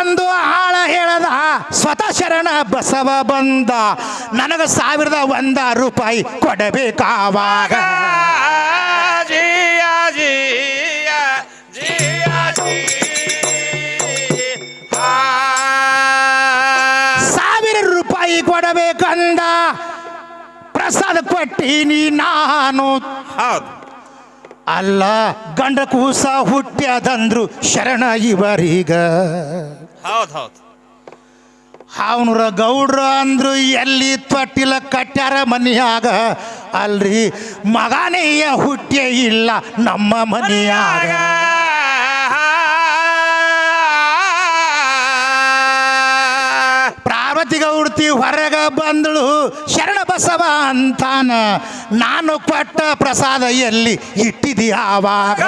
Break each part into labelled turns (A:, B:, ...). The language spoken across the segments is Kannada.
A: ಒಂದು ಆಳ ಹೇಳದ ಸ್ವತಃ ಶರಣ ಬಸವ ಬಂದ. ನನಗ ಸಾವಿರದ ಒಂದ ರೂಪಾಯಿ ಕೊಡಬೇಕಾವಾಗ. ಸಾವಿರ ರೂಪಾಯಿ ಕೊಡಬೇಕಂದ. ಪ್ರಸಾದ ಕೊಟ್ಟೀನಿ ನಾನು.
B: ಹೌದು.
A: ಅಲ್ಲ ಗಂಡ ಕೂಸ ಹುಟ್ಟ್ಯದಂದ್ರು ಶರಣ ಇವರೀಗ.
B: ಹೌದು ಹೌದು.
A: ಅವನರ ಗೌಡ್ರ ಅಂದ್ರು ಎಲ್ಲಿ ತೊಟ್ಟಿಲ ಕಟ್ಟ್ಯಾರ ಮನಿಯಾಗ? ಅಲ್ರಿ, ಮಗನೆಯ ಹುಟ್ಟೆ ಇಲ್ಲ ನಮ್ಮ ಮನೆಯಾಗ. ಪಾರ್ವತಿ ಗೌಡ್ತಿ ಹೊರಗ ಬಂದಳು, ಶರಣ ಬಸವ ಅಂತಾನ. ನಾನು ಕೊಟ್ಟ ಪ್ರಸಾದ ಎಲ್ಲಿ ಇಟ್ಟಿದಿ ಆವಾಗ?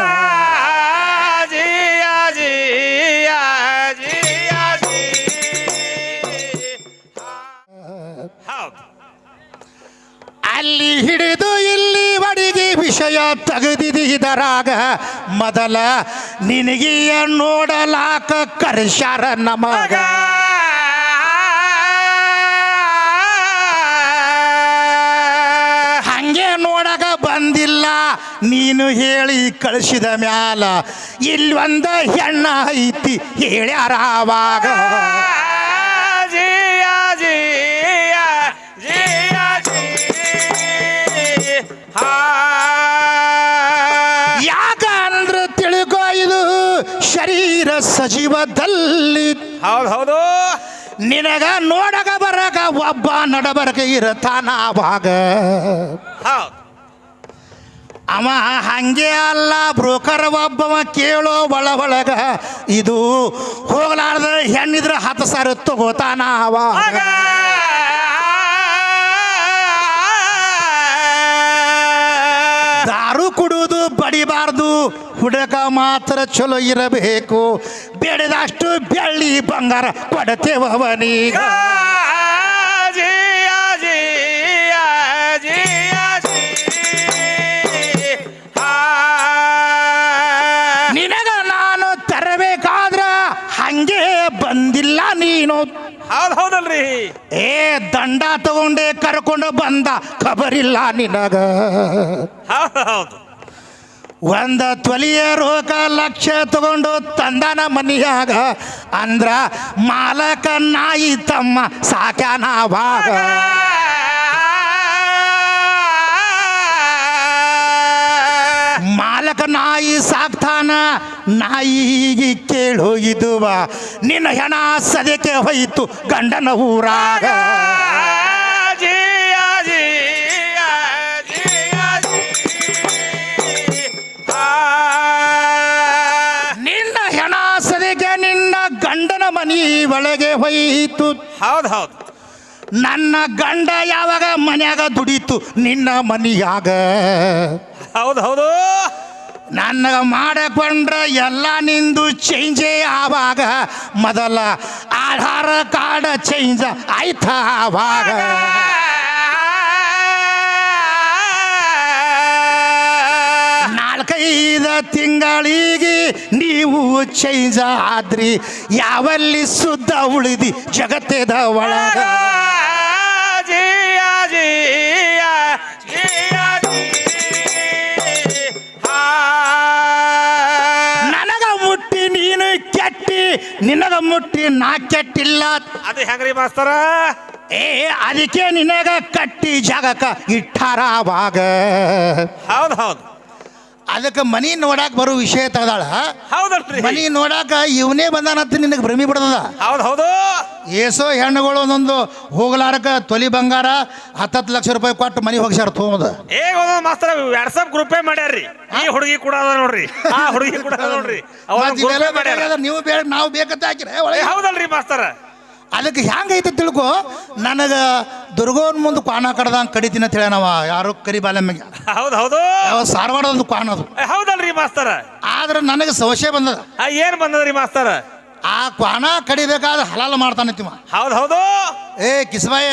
A: ಅಲ್ಲಿ ಹಿಡಿದು ಇಲ್ಲಿ ಬಡಿಗೆ ವಿಷಯ ತೆಗೆದಿದರಾಗ ಮೊದಲ ನಿನಗಿಯ ನೋಡಲಾಕ ಕರ್ಷಾರ ನಮಗ ಹಂಗೆ ನೋಡಕ ಬಂದಿಲ್ಲ. ನೀನು ಹೇಳಿ ಕಳಿಸಿದ ಮ್ಯಾಲ. ಇಲ್ಲಿ ಒಂದ ಹೆಣ್ಣ ಐತಿ ಹೇಳ್ಯಾರ ಆವಾಗ. ಶರೀರ ಸಜೀವದಲ್ಲಿ
B: ಹೌದು ಹೌದು.
A: ನಿನಗ ನೋಡಗ ಬರಗ ಒಬ್ಬ ನಡಬರಗ ಇರತಾನ ಅವಾಗ.
B: ಹೌದು.
A: ಅವ ಹಂಗೆ ಅಲ್ಲ ಬ್ರೋಕರ್ ಒಬ್ಬವ ಕೇಳೋ ಒಳ ಒಳಗ ಇದು ಹೋಗ್ಲಾರ್ದ ಹೆಣ್ಣಿದ್ರ ಹತ್ತು ಸಾವಿರ ತಗೋತಾನ ಅವಾಗ ದಾರು ಕುಡುವುದು ಬಡಿಬಾರ್ದು. ಹುಡುಗ ಮಾತ್ರ ಚಲೋ ಇರಬೇಕು. ಬೆಳೆದಷ್ಟು ಬೆಳ್ಳಿ ಬಂಗಾರ
B: ಜಿ ಹಾ
A: ನಿನಗ ನಾನು ತರಬೇಕಾದ್ರ ಹಂಗೆ ಬಂದಿಲ್ಲ ನೀನು.
B: ಹೌದು ಹೌದಲ್ರಿ.
A: ಏ ದಂಡ ತಗೊಂಡೆ ಕರ್ಕೊಂಡು ಬಂದ ಖಬರಿಲ್ಲ ನಿನಗ.
B: ಹೌದು.
A: ಒಂದ ತೊಲಿಯ ರೋಗ ಲಕ್ಷ ತಗೊಂಡು ತಂದನ ಮನಿಯಾಗ ಅಂದ್ರ ಮಾಲಕ ನಾಯಿ ತಮ್ಮ ಸಾಕ್ಯಾನ ಭಾಗ ಮಾಲಕ ನಾಯಿ ಸಾಕ್ತಾನ, ನಾಯಿಗೆ ಕೇಳಿ ಇದುವ. ನಿನ್ನ ಹೆಣ ಸದಕ್ಕೆ ಹೋಯಿತು ಗಂಡನ ಊರಾಗ. ಮನಿ ಒಳಗೆ ಹೋಯಿತು.
B: ಹೌದು ಹೌದು.
A: ನನ್ನ ಗಂಡ ಯಾವಾಗ ಮನ್ಯಾಗ ದುಡಿತು? ನಿನ್ನ ಮನಿಯಾಗ.
B: ಹೌದು ಹೌದು.
A: ನನ್ನ ಮಾಡಕೊಂಡ್ರ ಎಲ್ಲ ನಿಂದು ಚೇಂಜೇ ಆವಾಗ. ಮೊದಲ ಆಧಾರ ಕಾರ್ಡ್ ಚೇಂಜ್ ಆಯ್ತಾ ಆವಾಗ. ನಾಲ್ಕೈದು ತಿಂಗಳಿಗೆ ನೀವು ಚೇಂಜ್ ಆದ್ರಿ. ಯಾವಲ್ಲಿ ಸುದ್ದ ಉಳಿದಿ ಜಗತ್ತದ ಒಳಗ? ನನಗ ಮುಟ್ಟಿ ನೀನು ಕೆಟ್ಟಿ ನಿನಗ ಮುಟ್ಟಿ ನಾ ಕೆಟ್ಟಿಲ್ಲ.
B: ಅದು ಹೆಂಗ್ರಿ ಮಾಸ್ತರ?
A: ಏ ಅದಕ್ಕೆ ನಿನಗ ಕಟ್ಟಿ ಜಾಗಕ್ಕ ಇಟ್ಟಾರ ಅವಾಗ.
B: ಹೌದು ಹೌದು.
A: ಅದಕ್ಕೆ ಮನಿ ನೋಡಾಕ ಬರೋ ವಿಷಯ ತಗದಾಳ.
B: ಹೌದಲ್ರಿ.
A: ಮನಿ ನೋಡಾಕ ಇವನೇ ಬಂದಾನಂತ ನಿನಗೆ ಭ್ರಮಿ ಬಿಡದ
B: ಹೌದು ಹೌದು.
A: ಏಸೋ ಹೆಣ್ಣುಗಳು ಒಂದೊಂದು ಹೋಗ್ಲಾರಕ ತೊಲಿ ಬಂಗಾರ ಹತ್ತತ್ತು ಲಕ್ಷ ರೂಪಾಯಿ ಕೊಟ್ಟು ಮನಿ ಹೋಗ್ಸ್ಯಾರ ತೊಗೊಂಡು
B: ಈಗ ಒಂದೊಂದು ಮಾಸ್ತರ ವಾಟ್ಸಪ್ ಗ್ರೂಪೇ ಮಾಡ್ಯಾರ್ರಿ. ಈ ಹುಡುಗಿ ಕೂಡ ಅದ ನೋಡ್ರಿ. ಆ ಹುಡುಗಿ ಕೂಡ ಅದ ನೋಡ್ರಿ.
A: ನೀವು ಬೇಡ ನಾವು ಬೇಕಂತ ಹಾಕಿರ
B: ಹೌದಲ್ರಿ ಮಾಸ್ತರ.
A: ಅದಕ್ಕೆ ಹೆಂಗೈತೆ ತಿಳ್ಕೊ? ನನಗೆ ದುರ್ಗೋನ್ ಮುಂದೆ ಕ್ವಾನ ಕಡ್ದಂಗೆ ಕಡಿತೀನಿ ಅಂತ ಹೇಳನವ ಯಾರು ಕರಿ ಬಾಲಮ್ಮಗೆ
B: ಹೌದು ಹೌದು
A: ಸಾರವಾಡ ಒಂದು ಕ್ವಾನ ಅದು.
B: ಹೌದಲ್ರಿ ಮಾಸ್ತರ.
A: ಆದ್ರೆ ನನಗೆ ಸಂಶಯ ಬಂದದ.
B: ಏನ್ ಬಂದದ್ರಿ ಮಾಸ್ತರ?
A: ಆ ಕ್ವಾನ ಕಡಿಬೇಕಾದ್ರೆ ಹಲಾಲ ಮಾಡ್ತಾನೆ
B: ಹೌದು ಹೌದು
A: ಏ ಕಿಸ್ಬಾಯ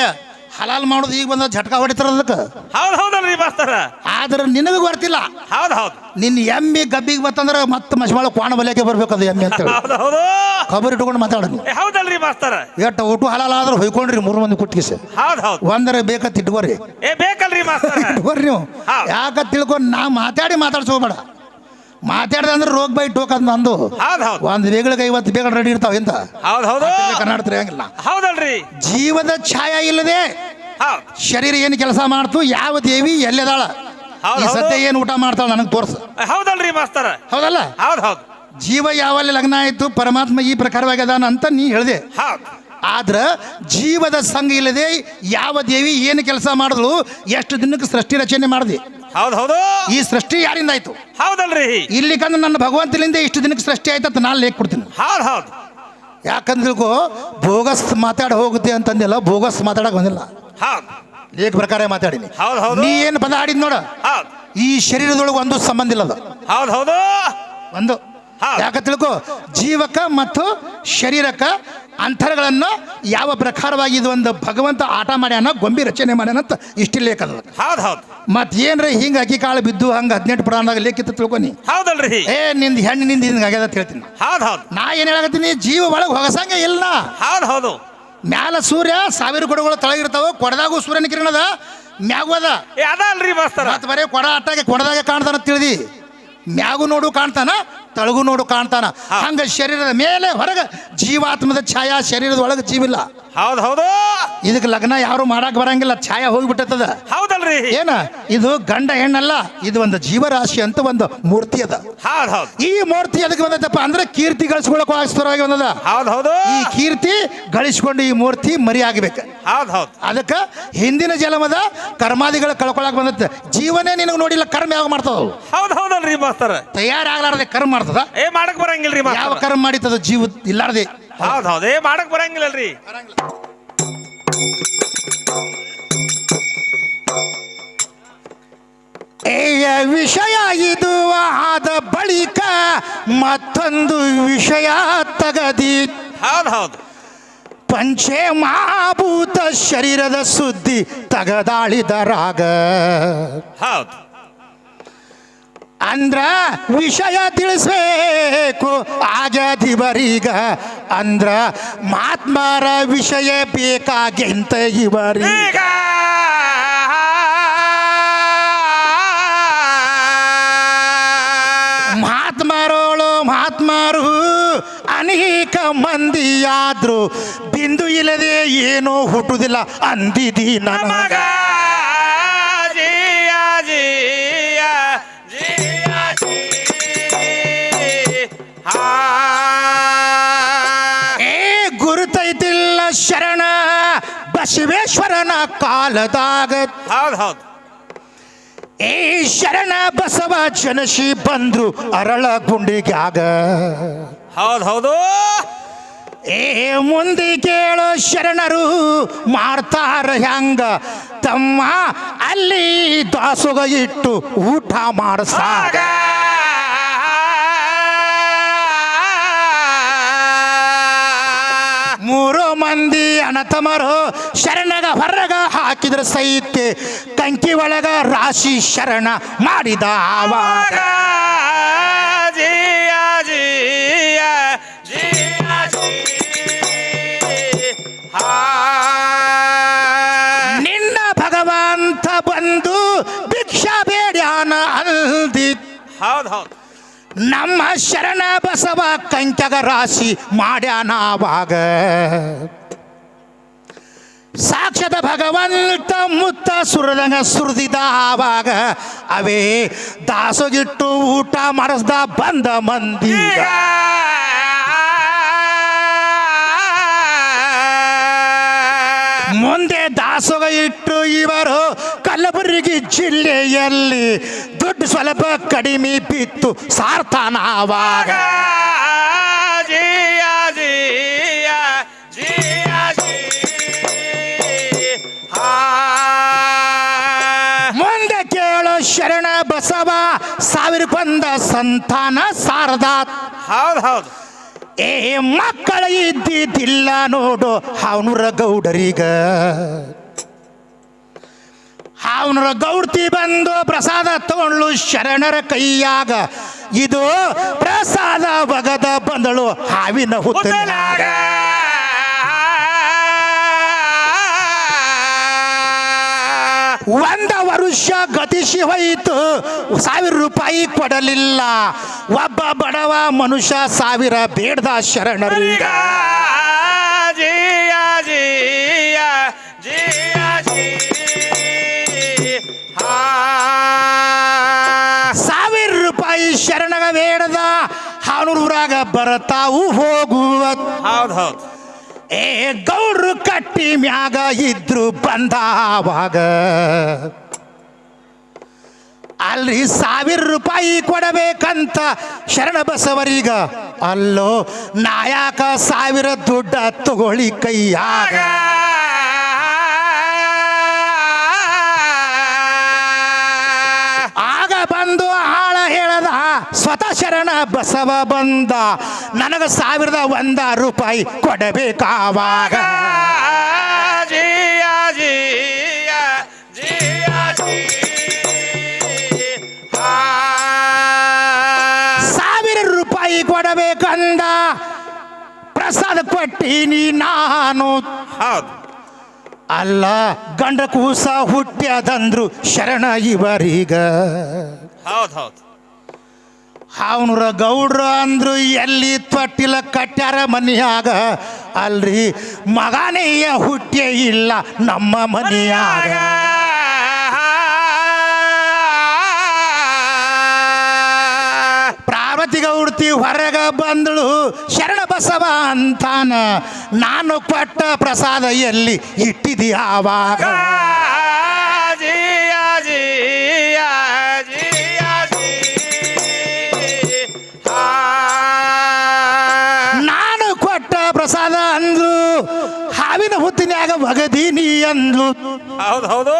A: ಹಲಾಲ್ ಮಾಡೋದು ಈಗ ಬಂದ ಝಟ್ಕಾ ಹೊಡಿತಾರ ಅದಕ್ಕೆ?
B: ಹೌದ್ ಹೌದಲ್ರಿ ಮಾಸ್ತರ.
A: ಆದ್ರೆ ನಿನಗೂ ಗೊತ್ತಿಲ್ಲ.
B: ಹೌದು ಹೌದು.
A: ನಿನ್ನ ಎಮ್ಮಿ ಗಬ್ಬಿಗೆ ಬತ್ತಂದ್ರೆ ಮತ್ತೆ ಮಶ್ಮಾಳ ಕ್ವಾಣ ಬಲಿಯಕ್ಕೆ ಬರ್ಬೇಕು ಅದು ಎಮ್ಮಿ ಅಂತ
B: ಕಬರ್ ಹೌದು.
A: ಖಬರ್ ಇಟ್ಕೊಂಡು ಮಾತಾಡೋದು.
B: ಏ, ಹೌದಲ್ರಿ ಮಾಸ್ತರ.
A: ಎಷ್ಟು ಊಟ ಹಲಾಲ್ ಆದ್ರೆ ಹೊಯ್ಕೊಂಡ್ರಿ ಮೂರು ಮಂದಿ ಕುಟ್ಟಿಗೆ
B: ಹೌದ್ ಹೌದ್.
A: ಒಂದರ ಬೇಕತ್ ಇಟ್ಕೋರಿ.
B: ಏ ಬೇಕಲ್ರಿ ಮಾಸ್ತರ.
A: ಇಟ್ಕೋರಿ ನೀವು.
B: ಹಾ.
A: ಯಾಕ ತಿಳ್ಕೊಂಡು ನಾ ಮಾತಾಡಿ ಮಾತಾಡ್ಸೋಬೇಡ ಮಾತಾಡ್ದೆ ಅಂದ್ರೆ ರೋಗ ಬೈ ಟೋಕ್ ನಂದು.
B: ಹೌದ್ ಹೌದ್.
A: ಒಂದು ಬೇಗಳಿಗೆ ಐವತ್ತು ಬೇಗ ರೆಡಿ ಇರ್ತಾವ ಇಂತ
B: ಹೌದ್ ಹೌದು.
A: ಕರ್ನಾಟಕ ಹಂಗಿಲ್ಲ
B: ಹೌದಲ್ರಿ.
A: ಜೀವದ ಛಾಯ ಇಲ್ಲದೆ
B: ಹೌದ್.
A: ಶರೀರ ಏನು ಕೆಲಸ ಮಾಡ್ತು ಯಾವ ದೇವಿ ಎಲ್ಲೆದಾಳ? ಈ. ಸದ್ಯ ಏನು ಊಟ ಮಾಡ್ತಾಳ ನನಗೆ ತೋರ್ಸು.
B: ಹೌದಲ್ರಿ ಮಾಸ್ತರ.
A: ಹೌದಲ್ಲ?
B: ಹೌದ್ ಹೌದು.
A: ಜೀವ ಯಾವಲ್ಲಿ ಲಗ್ನ ಆಯ್ತು ಪರಮಾತ್ಮ ಈ ಪ್ರಕಾರವಾಗ್ಯದಾನ ಅಂತ ನೀ ಹೇಳಿದೆ.
B: ಹೌದ್.
A: ಆದ್ರ ಜೀವದ ಸಂಘ ಇಲ್ಲದೆ ಯಾವ ದೇವಿ ಏನು ಕೆಲಸ ಮಾಡಿದ್ಲು ಎಷ್ಟು ದಿನಕ್ಕೆ ಸೃಷ್ಟಿ ರಚನೆ ಮಾಡಿದೆ?
B: ಹೌದ್ ಹೌದು.
A: ಈ ಸೃಷ್ಟಿ ಯಾರಿಂದ ಆಯ್ತು?
B: ಹೌದಲ್ರಿ.
A: ಇಲ್ಲಿ ಕಂದ್ರೆ ನನ್ನ ಭಗವಂತನಿಂದ ಇಷ್ಟು ದಿನಕ್ಕೆ ಸೃಷ್ಟಿ ಆಯ್ತು ಅಂತ ನಾನು ಲೇಖ ಕೊಡ್ತೀನಿ.
B: ಹೌದು ಹೌದ್.
A: ಯಾಕಂದ್ರೆ ಬೋಗಸ್ ಮಾತಾಡ ಹೋಗುತ್ತೆ ಅಂತಂದಿಲ್ಲ ಬೋಗಸ್ ಮಾತಾಡಕ್ ಬಂದಿಲ್ಲ.
B: ಹೌದು.
A: ಲೇಖ ಪ್ರಕಾರ ಮಾತಾಡಿನಿ.
B: ಹೌದ್ ಹೌದು.
A: ನೀ ಏನು ಪದ ಆಡಿದ್ ನೋಡ.
B: ಹೌದ್.
A: ಈ ಶರೀರದೊಳಗೆ ಒಂದು ಸಂಬಂಧ ಇಲ್ಲ ಅದು
B: ಹೌದು ಹೌದು.
A: ಒಂದು. ಯಾಕ ತಿಳ್ಕೊ? ಜೀವಕ ಮತ್ತು ಶರೀರಕ ಅಂತರಗಳನ್ನು ಯಾವ ಪ್ರಕಾರವಾಗಿ ಇದು ಒಂದು ಭಗವಂತ ಆಟ ಮಾಡ್ಯಾನ ಗೊಂಬಿ ರಚನೆ ಮಾಡ್ಯಾನ ಅಂತ ಇಷ್ಟಿ
B: ಹೌದು ಹೌದು.
A: ಮತ್ತೆ ಏನ್ ಮತ್ ಏನ್ರ ಹಿಂಗ ಅಕ್ಕಿ ಕಾಳು ಬಿದ್ದು ಹಂಗ ಹದಿನೆಂಟು ಪುರಾಣದಾಗ ಲೇಖಿತ ತಿಳ್ಕೊನಿ
B: ಹೌದಲ್ರಿ.
A: ಏ ನಿಂದ ಹೆಣ್ಣು ನಿಂದ ಹಿಂಗ ಆಗ್ಯದ ಅಂತ ಹೇಳ್ತೀನಿ.
B: ಹೌದು ಹೌದು.
A: ನಾ ಏನ್ ಹೇಳಕತ್ತೀನಿ? ಜೀವ ಒಳಗೆ ಹೊಗಸಂಗ ಇಲ್ಲ
B: ಹೌದ್ ಹೌದು.
A: ಮ್ಯಾಲ ಸೂರ್ಯ ಸಾವಿರ ಕೊಡಗಳು ತಳಗಿರ್ತಾವ ಕೊಡದಾಗೂ ಸೂರ್ಯನ ಕಿರಣದ ಮ್ಯಾಗೋದ ಅದ.
B: ಏ ಅದ ಅಲ್ರಿ ಮಾಸ್ತರ.
A: ಮತ್ ಬರೇ ಕೊಡ ಆಟಾಗೆ ಕೊಡದಾಗೆ ಕಾಣ್ತಾನ ತಿಳಿದಿ. ಮ್ಯಾಗು ನೋಡು ಕಾಣ್ತಾನ ತಳಗು ನೋಡು ಕಾಣ್ತಾನ. ಹಂಗ ಶರೀರದ ಮೇಲೆ ಹೊರಗೆ ಜೀವಾತ್ಮದ ಛಾಯಾ ಶರೀರದ ಒಳಗೆ ಜೀವಿಲ್ಲ.
B: ಹೌದ್ ಹೌದು.
A: ಇದಕ್ಕೆ ಲಗ್ನ ಯಾರು ಮಾಡಕ್ ಬರಂಗಿಲ್ಲ ಛಾಯ ಹೋಗ್ಬಿಟ್ಟದ
B: ಹೌದಲ್ರಿ.
A: ಏನ? ಇದು ಗಂಡ ಹೆಣ್ಣಲ್ಲ ಇದು ಒಂದು ಜೀವರಾಶಿ ಅಂತ ಒಂದು ಮೂರ್ತಿ ಅದ.
B: ಹೌದ್ ಹೌದು.
A: ಈ ಮೂರ್ತಿ ಅದಕ್ಕೆ ಬಂದೈತಪ್ಪ ಅಂದ್ರೆ ಕೀರ್ತಿ ಗಳಿಸ್ಕೊಳಕ್ ವಾಸ್ತವವಾಗಿ ಬಂದದ.
B: ಹೌದ್ ಹೌದು.
A: ಈ ಕೀರ್ತಿ ಗಳಿಸ್ಕೊಂಡು ಈ ಮೂರ್ತಿ ಮರಿ ಆಗ್ಬೇಕು
B: ಹೌದ್ ಹೌದು.
A: ಅದಕ್ಕೆ ಹಿಂದಿನ ಜನ್ಮದ ಕರ್ಮಾದಿಗಳು ಕಳ್ಕೊಳಕ್ ಬಂದತ್ತೆ ಜೀವನೇ ನಿನಗೆ ನೋಡಿಲ್ಲ ಕರ್ಮ ಯಾವಾಗ ಮಾಡ್ತದ
B: ಹೌದ್ ಹೌದಲ್ರಿ ಮಾಸ್ತರ.
A: ತಯಾರಾಗ್ಲಾರ್ದೆ ಕರ್ಮ ಮಾಡ್ತದ?
B: ಏ ಮಾಡಕ್ ಬರಂಗಿಲ್ರಿ
A: ಯಾವ ಕರ್ಮ ಮಾಡಿತದ ಜೀವ ಇಲ್ಲಾರ್ದೆ?
B: ಹೌದ್ ಹೌದೇ. ಏ ಮಾಡಕ್ ಬರಂಗಿಲ್ಲಲ್ರಿ.
A: ಏಯ ವಿಷಯ ಇದು ಆದ ಬಳಿಕ ಮತ್ತೊಂದು ವಿಷಯ ತಗದಿ.
B: ಹೌದ್ ಹೌದು.
A: ಪಂಚೆ ಮಹಾಭೂತ ಶರೀರದ ಸುದ್ದಿ ತಗದಾಳಿದ ರಾಗ.
B: ಹೌದ್.
A: ಅಂದ್ರ ವಿಷಯ ತಿಳಿಸ್ಬೇಕು. ಆಗದಿವರೀಗ ಅಂದ್ರ ಮಾತ್ಮರ ವಿಷಯ ಬೇಕಾಗಿಂತ
B: ಇವರೀಗ.
A: ಮಹಾತ್ಮರೋಳು ಮಹಾತ್ಮರು ಅನೇಕ ಮಂದಿಯಾದ್ರು. ಬಿಂದು ಇಲ್ಲದೆ ಏನೋ ಹುಟ್ಟುದಿಲ್ಲ ಅಂದಿದಿ
B: ನಮಗ.
A: ಬಸವೇಶ್ವರನ ಕಾಲದಾಗ
B: ಹೌದು ಹೌದು.
A: ಏ ಶರಣ ಬಸವ ಜನಶಿ ಬಂದ್ರು ಅರಳ ಗುಂಡಿಗ್ಯಾಗ
B: ಹೌದ್ ಹೌದು.
A: ಏ ಮುಂದೆ ಕೇಳೋ ಶರಣರು ಮಾಡ್ತಾರ ಹೆಂಗ ತಮ್ಮ ಅಲ್ಲಿ ದಾಸುಗ ಇಟ್ಟು ಊಟ ಮಾಡಿಸಾಗ. ಮೂರು ಮಂದಿ ಅನತಮರು ಶರಣಗ ಹೊರಗ ಹಾಕಿದ್ರ ಸೈತೆ ಕಂಕಿ ಒಳಗ ರಾಶಿ ಶರಣ ಮಾಡಿದ ಆವಾಗ ನಿನ್ನ ಭಗವಂತ ಬಂದು ಭಿಕ್ಷಾ ಬೇಡ್ಯಾನ ಅಲ್ದಿ.
B: ಹೌದು ಹೌದು.
A: ನಮ್ಮ ಶರಣ ಬಸವ ಕಂಕಗ ರಾಶಿ ಮಾಡ್ಯಾನಾವಾಗ ಸಾಕ್ಷಾತ್ ಭಗವಂತ ಮುತ್ತ ಸುರದಂಗ ಸುರಿದಿದ ಆವಾಗ ಅವೇ ದಾಸಗಿಟ್ಟು ಊಟ ಮಾಡಿಸ್ದ ಬಂದ ಮಂದಿ. ಮುಂದೆ ದಾಸೋಗ ಇಟ್ಟು ಇವರು ಕಲಬುರಗಿ ಜಿಲ್ಲೆಯಲ್ಲಿ ದುಡ್ಡು ಸ್ವಲ್ಪ ಕಡಿಮೆ ಬಿತ್ತು ಸಾರ್ತಾನಾವಾಗ ಶರಣ ಬಸವ ಸಾವಿರ ಬಂದ ಸಂತಾನ ಸಾರದ
B: ಹೌದ್ ಹೌದ್.
A: ಏ ಮಕ್ಕಳ ಇದ್ದಿದ್ದಿಲ್ಲ ನೋಡು ಅವನುರ ಗೌಡರಿಗ. ಅವನರ ಗೌಡ್ತಿ ಬಂದು ಪ್ರಸಾದ ತಗೊಂಡ್ಲು ಶರಣರ ಕೈಯಾಗ. ಇದು ಪ್ರಸಾದ ಬಗದ ಬಂದಳು ಹಾವಿನ ಹುತ್ತನಾಗ ಒಂದ ವರುಷ ಗತಿಸಿ ಹೋಯಿತು. ಸಾವಿರ ರೂಪಾಯಿ ಕೊಡಲಿಲ್ಲ. ಒಬ್ಬ ಬಡವ ಮನುಷ್ಯ ಸಾವಿರ ಬೇಡದ
B: ಶರಣರು
A: ಸಾವಿರ ರೂಪಾಯಿ ಶರಣಗ ಬೇಡದ. ಹಾನೂರಾಗ ಬರತಾವು ಹೋಗುವ
B: ಹೌದು ಹೌದು.
A: ಏ ಗೌಡ್ರು ಕಟ್ಟಿ ಮ್ಯಾಗ ಇದ್ರು ಬಂದಾವಾಗ ಅಲ್ಲಿ ಸಾವಿರ ರೂಪಾಯಿ ಕೊಡಬೇಕಂತ ಶರಣ ಬಸವರೀಗ, ಅಲ್ಲೋ ನಾಯಕ ಸಾವಿರ ದುಡ್ಡ ತಗೊಳ್ಳಿ ಕೈಯಾಗ. ಆಗ ಬಂದು ಹೇಳದ ಸ್ವತಃ ಶರಣ ಬಸವ ಬಂದ. ನನಗ ಸಾವಿರದ ಒಂದ ರೂಪಾಯಿ ಕೊಡಬೇಕಾವಾಗ. ಸಾವಿರ ರೂಪಾಯಿ ಕೊಡಬೇಕಂದ. ಪ್ರಸಾದ ಕೊಟ್ಟೀನಿ ನಾನು.
B: ಹೌದು.
A: ಅಲ್ಲ ಗಂಡ ಕೂಸ ಹುಟ್ಟ್ಯದಂದ್ರು ಶರಣ ಇವರೀಗ.
B: ಹೌದು ಹೌದು.
A: ಅವನರ ಗೌಡ್ರ ಅಂದ್ರು ಎಲ್ಲಿ ತೊಟ್ಟಿಲ ಕಟ್ಟ್ಯಾರ ಮನಿಯಾಗ? ಅಲ್ರಿ ಮಗನೆಯ ಹುಟ್ಟೆ ಇಲ್ಲ, ನಮ್ಮ ಮನಿಯಾಗ. ಪಾರ್ವತಿ ಗೌಡ್ತಿ ಹೊರಗ ಬಂದಳು, ಶರಣ ಬಸವ ಅಂತಾನ. ನಾನು ಕೊಟ್ಟ ಪ್ರಸಾದ ಎಲ್ಲಿ ಇಟ್ಟಿದಿ ಆವಾಗ? ಒಗದೀನಿ ಅಂದ್ಲು
B: ಹೌದು ಹೌದು.